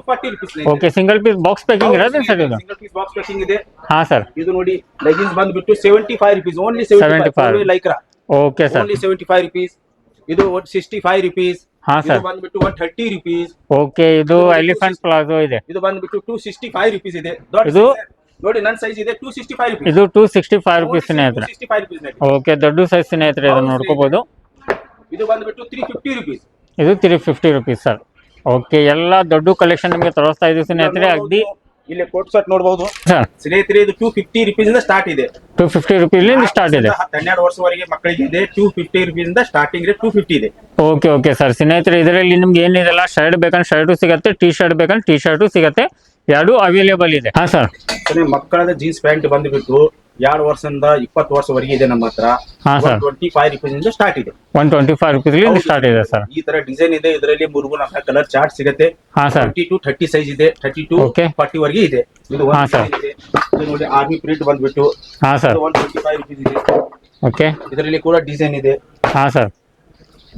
forty okay single piece box packing ಇರೋದೇ ಸರ್ ಇದು? ಸಿಂಗಲ್ ಪೀಸ್ ಬಾಕ್ಸ್ ಪ್ಯಾಕಿಂಗ್ ಇದೆ. ಹಾ ಸರ್ ಇದು ನೋಡಿ ಲೆಗಿನ್ಸ್ ಬಂದ್ಬಿಟ್ಟು seventy five rupees only seventy five Lycra okay sir only seventy five rupees ಇದು ಸಿಕ್ಸ್ಟಿ ಫೈವ್ ರುಪೀಸ್ ಹಾ ಸರ್. ಬಂದ್ಬಿಟ್ಟು ಒನ್ ಥರ್ಟಿ ರುಪೀಸ್ ಓಕೆ ಇದು ಎಲಿಫೆಂಟ್ ಪ್ಲಾಜೋ ಇದೆ. ಇದು ಬಂದ್ಬಿಟ್ಟು ಟೂ ಸಿಕ್ಸ್ಟಿ ಫೈವ್ ರುಪೀಸ್ ಇದೆ ಇದು? ನೋಡಿ ನನ್ನ ಸೈಜ್ ಇದೆ ಟೂ ಸಿಕ್ಸ್ಟಿ ಫೈವ್ ರುಪೀಸ್ ಇದು ಟೂ ಸಿಕ್ಸ್ಟಿ ಫೈವ್ ರುಪೀಸ್ ಸ್ನೇಹಿತರೆ. ಓಕೆ ದೊಡ್ಡ ಸೈಜ್ ಸ್ನೇಹಿತರೆ ಇದನ್ನ ನೋಡ್ಕೋಬಹುದು ಇದು ಬಂದ್ಬಿಟ್ಟು ತ್ರೀ ಫಿಫ್ಟಿ ರುಪೀಸ್ ಇದು three fifty rupees sir okay ಎಲ್ಲ ದೊಡ್ಡ ಕಲೆಕ್ಷನ್ ನಿಮಗೆ ತೋರಿಸ್ತಾ ಇದ್ದೀವಿ ಸ್ನೇಹಿತರೆ. ಅಗ್ದಿ ಇಲ್ಲಿ ಕೋಟ್ ಸೆಟ್ ನೋಡಬಹುದು ಸ್ನೇಹಿತರೆ ಇದು ಟೂ ಫಿಫ್ಟಿ ರುಪೀಸ್ ಇಂದ ಸ್ಟಾರ್ಟ್ ಇದೆ. ಟೂ ಫಿಫ್ಟಿ ಇಂದ ಸ್ಟಾರ್ಟ್ ಇದೆ. ಹನ್ನೆರಡು ವರ್ಷವರೆಗೆ ಮಕ್ಕಳಿಗೆ ಇದೆ. ಟೂ ಫಿಫ್ಟಿ ರುಪೀಸ್ ಇಂದ ಸ್ಟಾರ್ಟಿಂಗ್ ರೇಟ್ ಟೂ ಫಿಫ್ಟಿ ಇದೆ. ಓಕೆ ಓಕೆ ಸರ್ ಸ್ನೇಹಿತರೆ ಇದರಲ್ಲಿ ನಿಮ್ಗೆ ಏನಿದೆಲ್ಲ ಶರ್ಟ್ ಬೇಕಂದ್ರೆ ಶರ್ಟು ಸಿಗುತ್ತೆ ಟಿ ಶರ್ಟ್ ಬೇಕಂದ್ರೆ ಟಿ ಶರ್ಟು ಸಿಗುತ್ತೆ. ಎರಡು ಅವೈಲೇಬಲ್ ಇದೆ. ಹಾ ಸರ್ ಮಕ್ಕಳ ಮಕ್ಕಳದ ಜೀನ್ಸ್ ಪ್ಯಾಂಟ್ ಬಂದ್ಬಿಟ್ಟು ಎರಡು ವರ್ಷದಿಂದ ಇಪ್ಪತ್ತು ವರ್ಷವರೆಗೆ ಇದೆ ನಮ್ಮ ಹತ್ರ. ಹಾ, sir. ಟ್ವೆಂಟಿ ಫೈವ್ ರುಪೀಸ್ ಇಂದ ಸ್ಟಾರ್ಟ್ ಇದೆ. One twenty five rupees start ಇದೆ ಸರ್ ಈ ತರ ಡಿಸೈನ್ ಇದೆ ಇದರಲ್ಲಿ ಮೂರು ನಾಲ್ಕು ಕಲರ್ ಚಾರ್ಟ್ ಸಿಗುತ್ತೆ. ಹಾ sir twenty to thirty size ಇದೆ ಥರ್ಟಿ ಟು Okay. ಫಾರ್ಟಿ ವರೆಗೆ ಇದೆ. ಇದು ಹಾ, ಒಂದು sir. design ಇದೆ. ಇದು ನೋಡಿ ಆರ್ಮಿ ಪ್ರಿಂಟ್ ಬಂದ್ಬಿಟ್ಟು. ಹಾ sir one twenty five rupees ಇದೆ. ಓಕೆ ಇದರಲ್ಲಿ ಕೂಡ ಡಿಸೈನ್ ಇದೆ. ಹಾಂ ಸರ್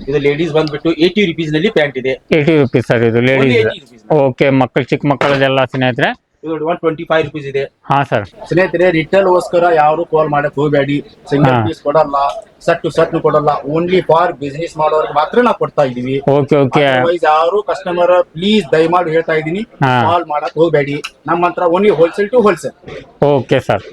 ಇದು ಲೇಡೀಸ್ ಬಂದ್ಬಿಟ್ಟು ಏಯ್ಟಿ ರುಪೀಸ್ನಲ್ಲಿ ಪ್ಯಾಂಟ್ ಇದೆ. ಏಯ್ಟಿ ರುಪೀಸ್ ಸರ್ ಇದು Only ಲೇಡೀಸ್ 80 rupees. ಓಕೆ ಮಕ್ಕಳು ಚಿಕ್ಕ ಮಕ್ಕಳದೆಲ್ಲ ಸ್ನೇಹಿತರೆ ಇದು ಒನ್ ಟ್ವೆಂಟಿ ಫೈವ್ ರುಪೀಸ್ ಇದೆ. ಹಾಂ ಸರ್ ಸ್ನೇಹಿತರೆ ರಿಟೇಲ್ ಗೋಸ್ಕರ ಯಾರು ಕಾಲ್ ಮಾಡಕ್ ಹೋಗಬೇಡಿ. ಸಿಂಗಲ್ ಹಾ. ಪೀಸ್ ಕೊಡಲ್ಲ ಸಟ್ ಟು ಸಟ್ ಕೊಡಲ್ಲ. ಓನ್ಲಿ ಫಾರ್ ಬಿಸ್ನೆಸ್ ಮಾಡೋರ್ಗೆ ಮಾತ್ರ ನಾವು ಕೊಡ್ತಾ ಇದೀವಿ. ಓಕೆ ಓಕೆ Otherwise ಯಾರು ಕಸ್ಟಮರ್ ಪ್ಲೀಸ್ ದಯಮಾಡಿ ಹೇಳ್ತಾ ಇದೀನಿ. ಹಾ. ಕಾಲ್ ಮಾಡಕ್ ಹೋಗಬೇಡಿ. ನಮ್ಮ ಹತ್ರ only wholesale to wholesale okay sir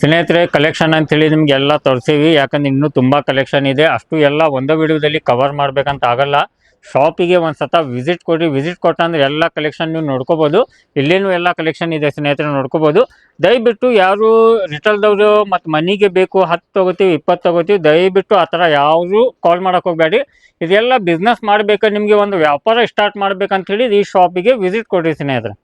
ಸ್ನೇಹಿತರೆ ಕಲೆಕ್ಷನ್ ಅಂತೇಳಿ ನಿಮ್ಗೆ ಎಲ್ಲ ತೋರಿಸಿವಿ. ಯಾಕಂದ್ರೆ ಇನ್ನೂ ತುಂಬಾ ಕಲೆಕ್ಷನ್ ಇದೆ. ಅಷ್ಟು ಎಲ್ಲ ಒಂದೇ ವಿಡಿಯೋದಲ್ಲಿ ಕವರ್ ಮಾಡ್ಬೇಕಂತ ಆಗಲ್ಲ. ಶಾಪಿಗೆ ಒಂದು ಸತ ವಿಸಿಟ್ ಕೊಡಿ ವಿಸಿಟ್ ಕೊಟ್ಟಂದ್ರೆ ಎಲ್ಲ ಕಲೆಕ್ಷನ್ ನೀವು ನೋಡ್ಕೋಬೋದು. ಇಲ್ಲೇನು ಎಲ್ಲ ಕಲೆಕ್ಷನ್ ಇದೆ ಸ್ನೇಹಿತರೆ ನೋಡ್ಕೋಬೋದು. ದಯವಿಟ್ಟು ಯಾರು ರಿಟೇಲ್ದವರು ಮತ್ತು ಮನಿಗೆ ಬೇಕು ಹತ್ತು ತಗೋತೀವಿ ಇಪ್ಪತ್ತು ತಗೋತೀವಿ, ದಯವಿಟ್ಟು ಆ ಥರ ಯಾವುದು ಕಾಲ್ ಮಾಡೋಕೆ ಹೋಗಬೇಡಿ ಇದೆಲ್ಲ ಬಿಸ್ನೆಸ್ ಮಾಡಬೇಕು ನಿಮಗೆ ಒಂದು ವ್ಯಾಪಾರ ಸ್ಟಾರ್ಟ್ ಮಾಡ್ಬೇಕಂತ ಹೇಳಿ ಈ ಶಾಪಿಗೆ ವಿಸಿಟ್ ಕೊಡ್ರಿ ಸ್ನೇಹಿತರೆ.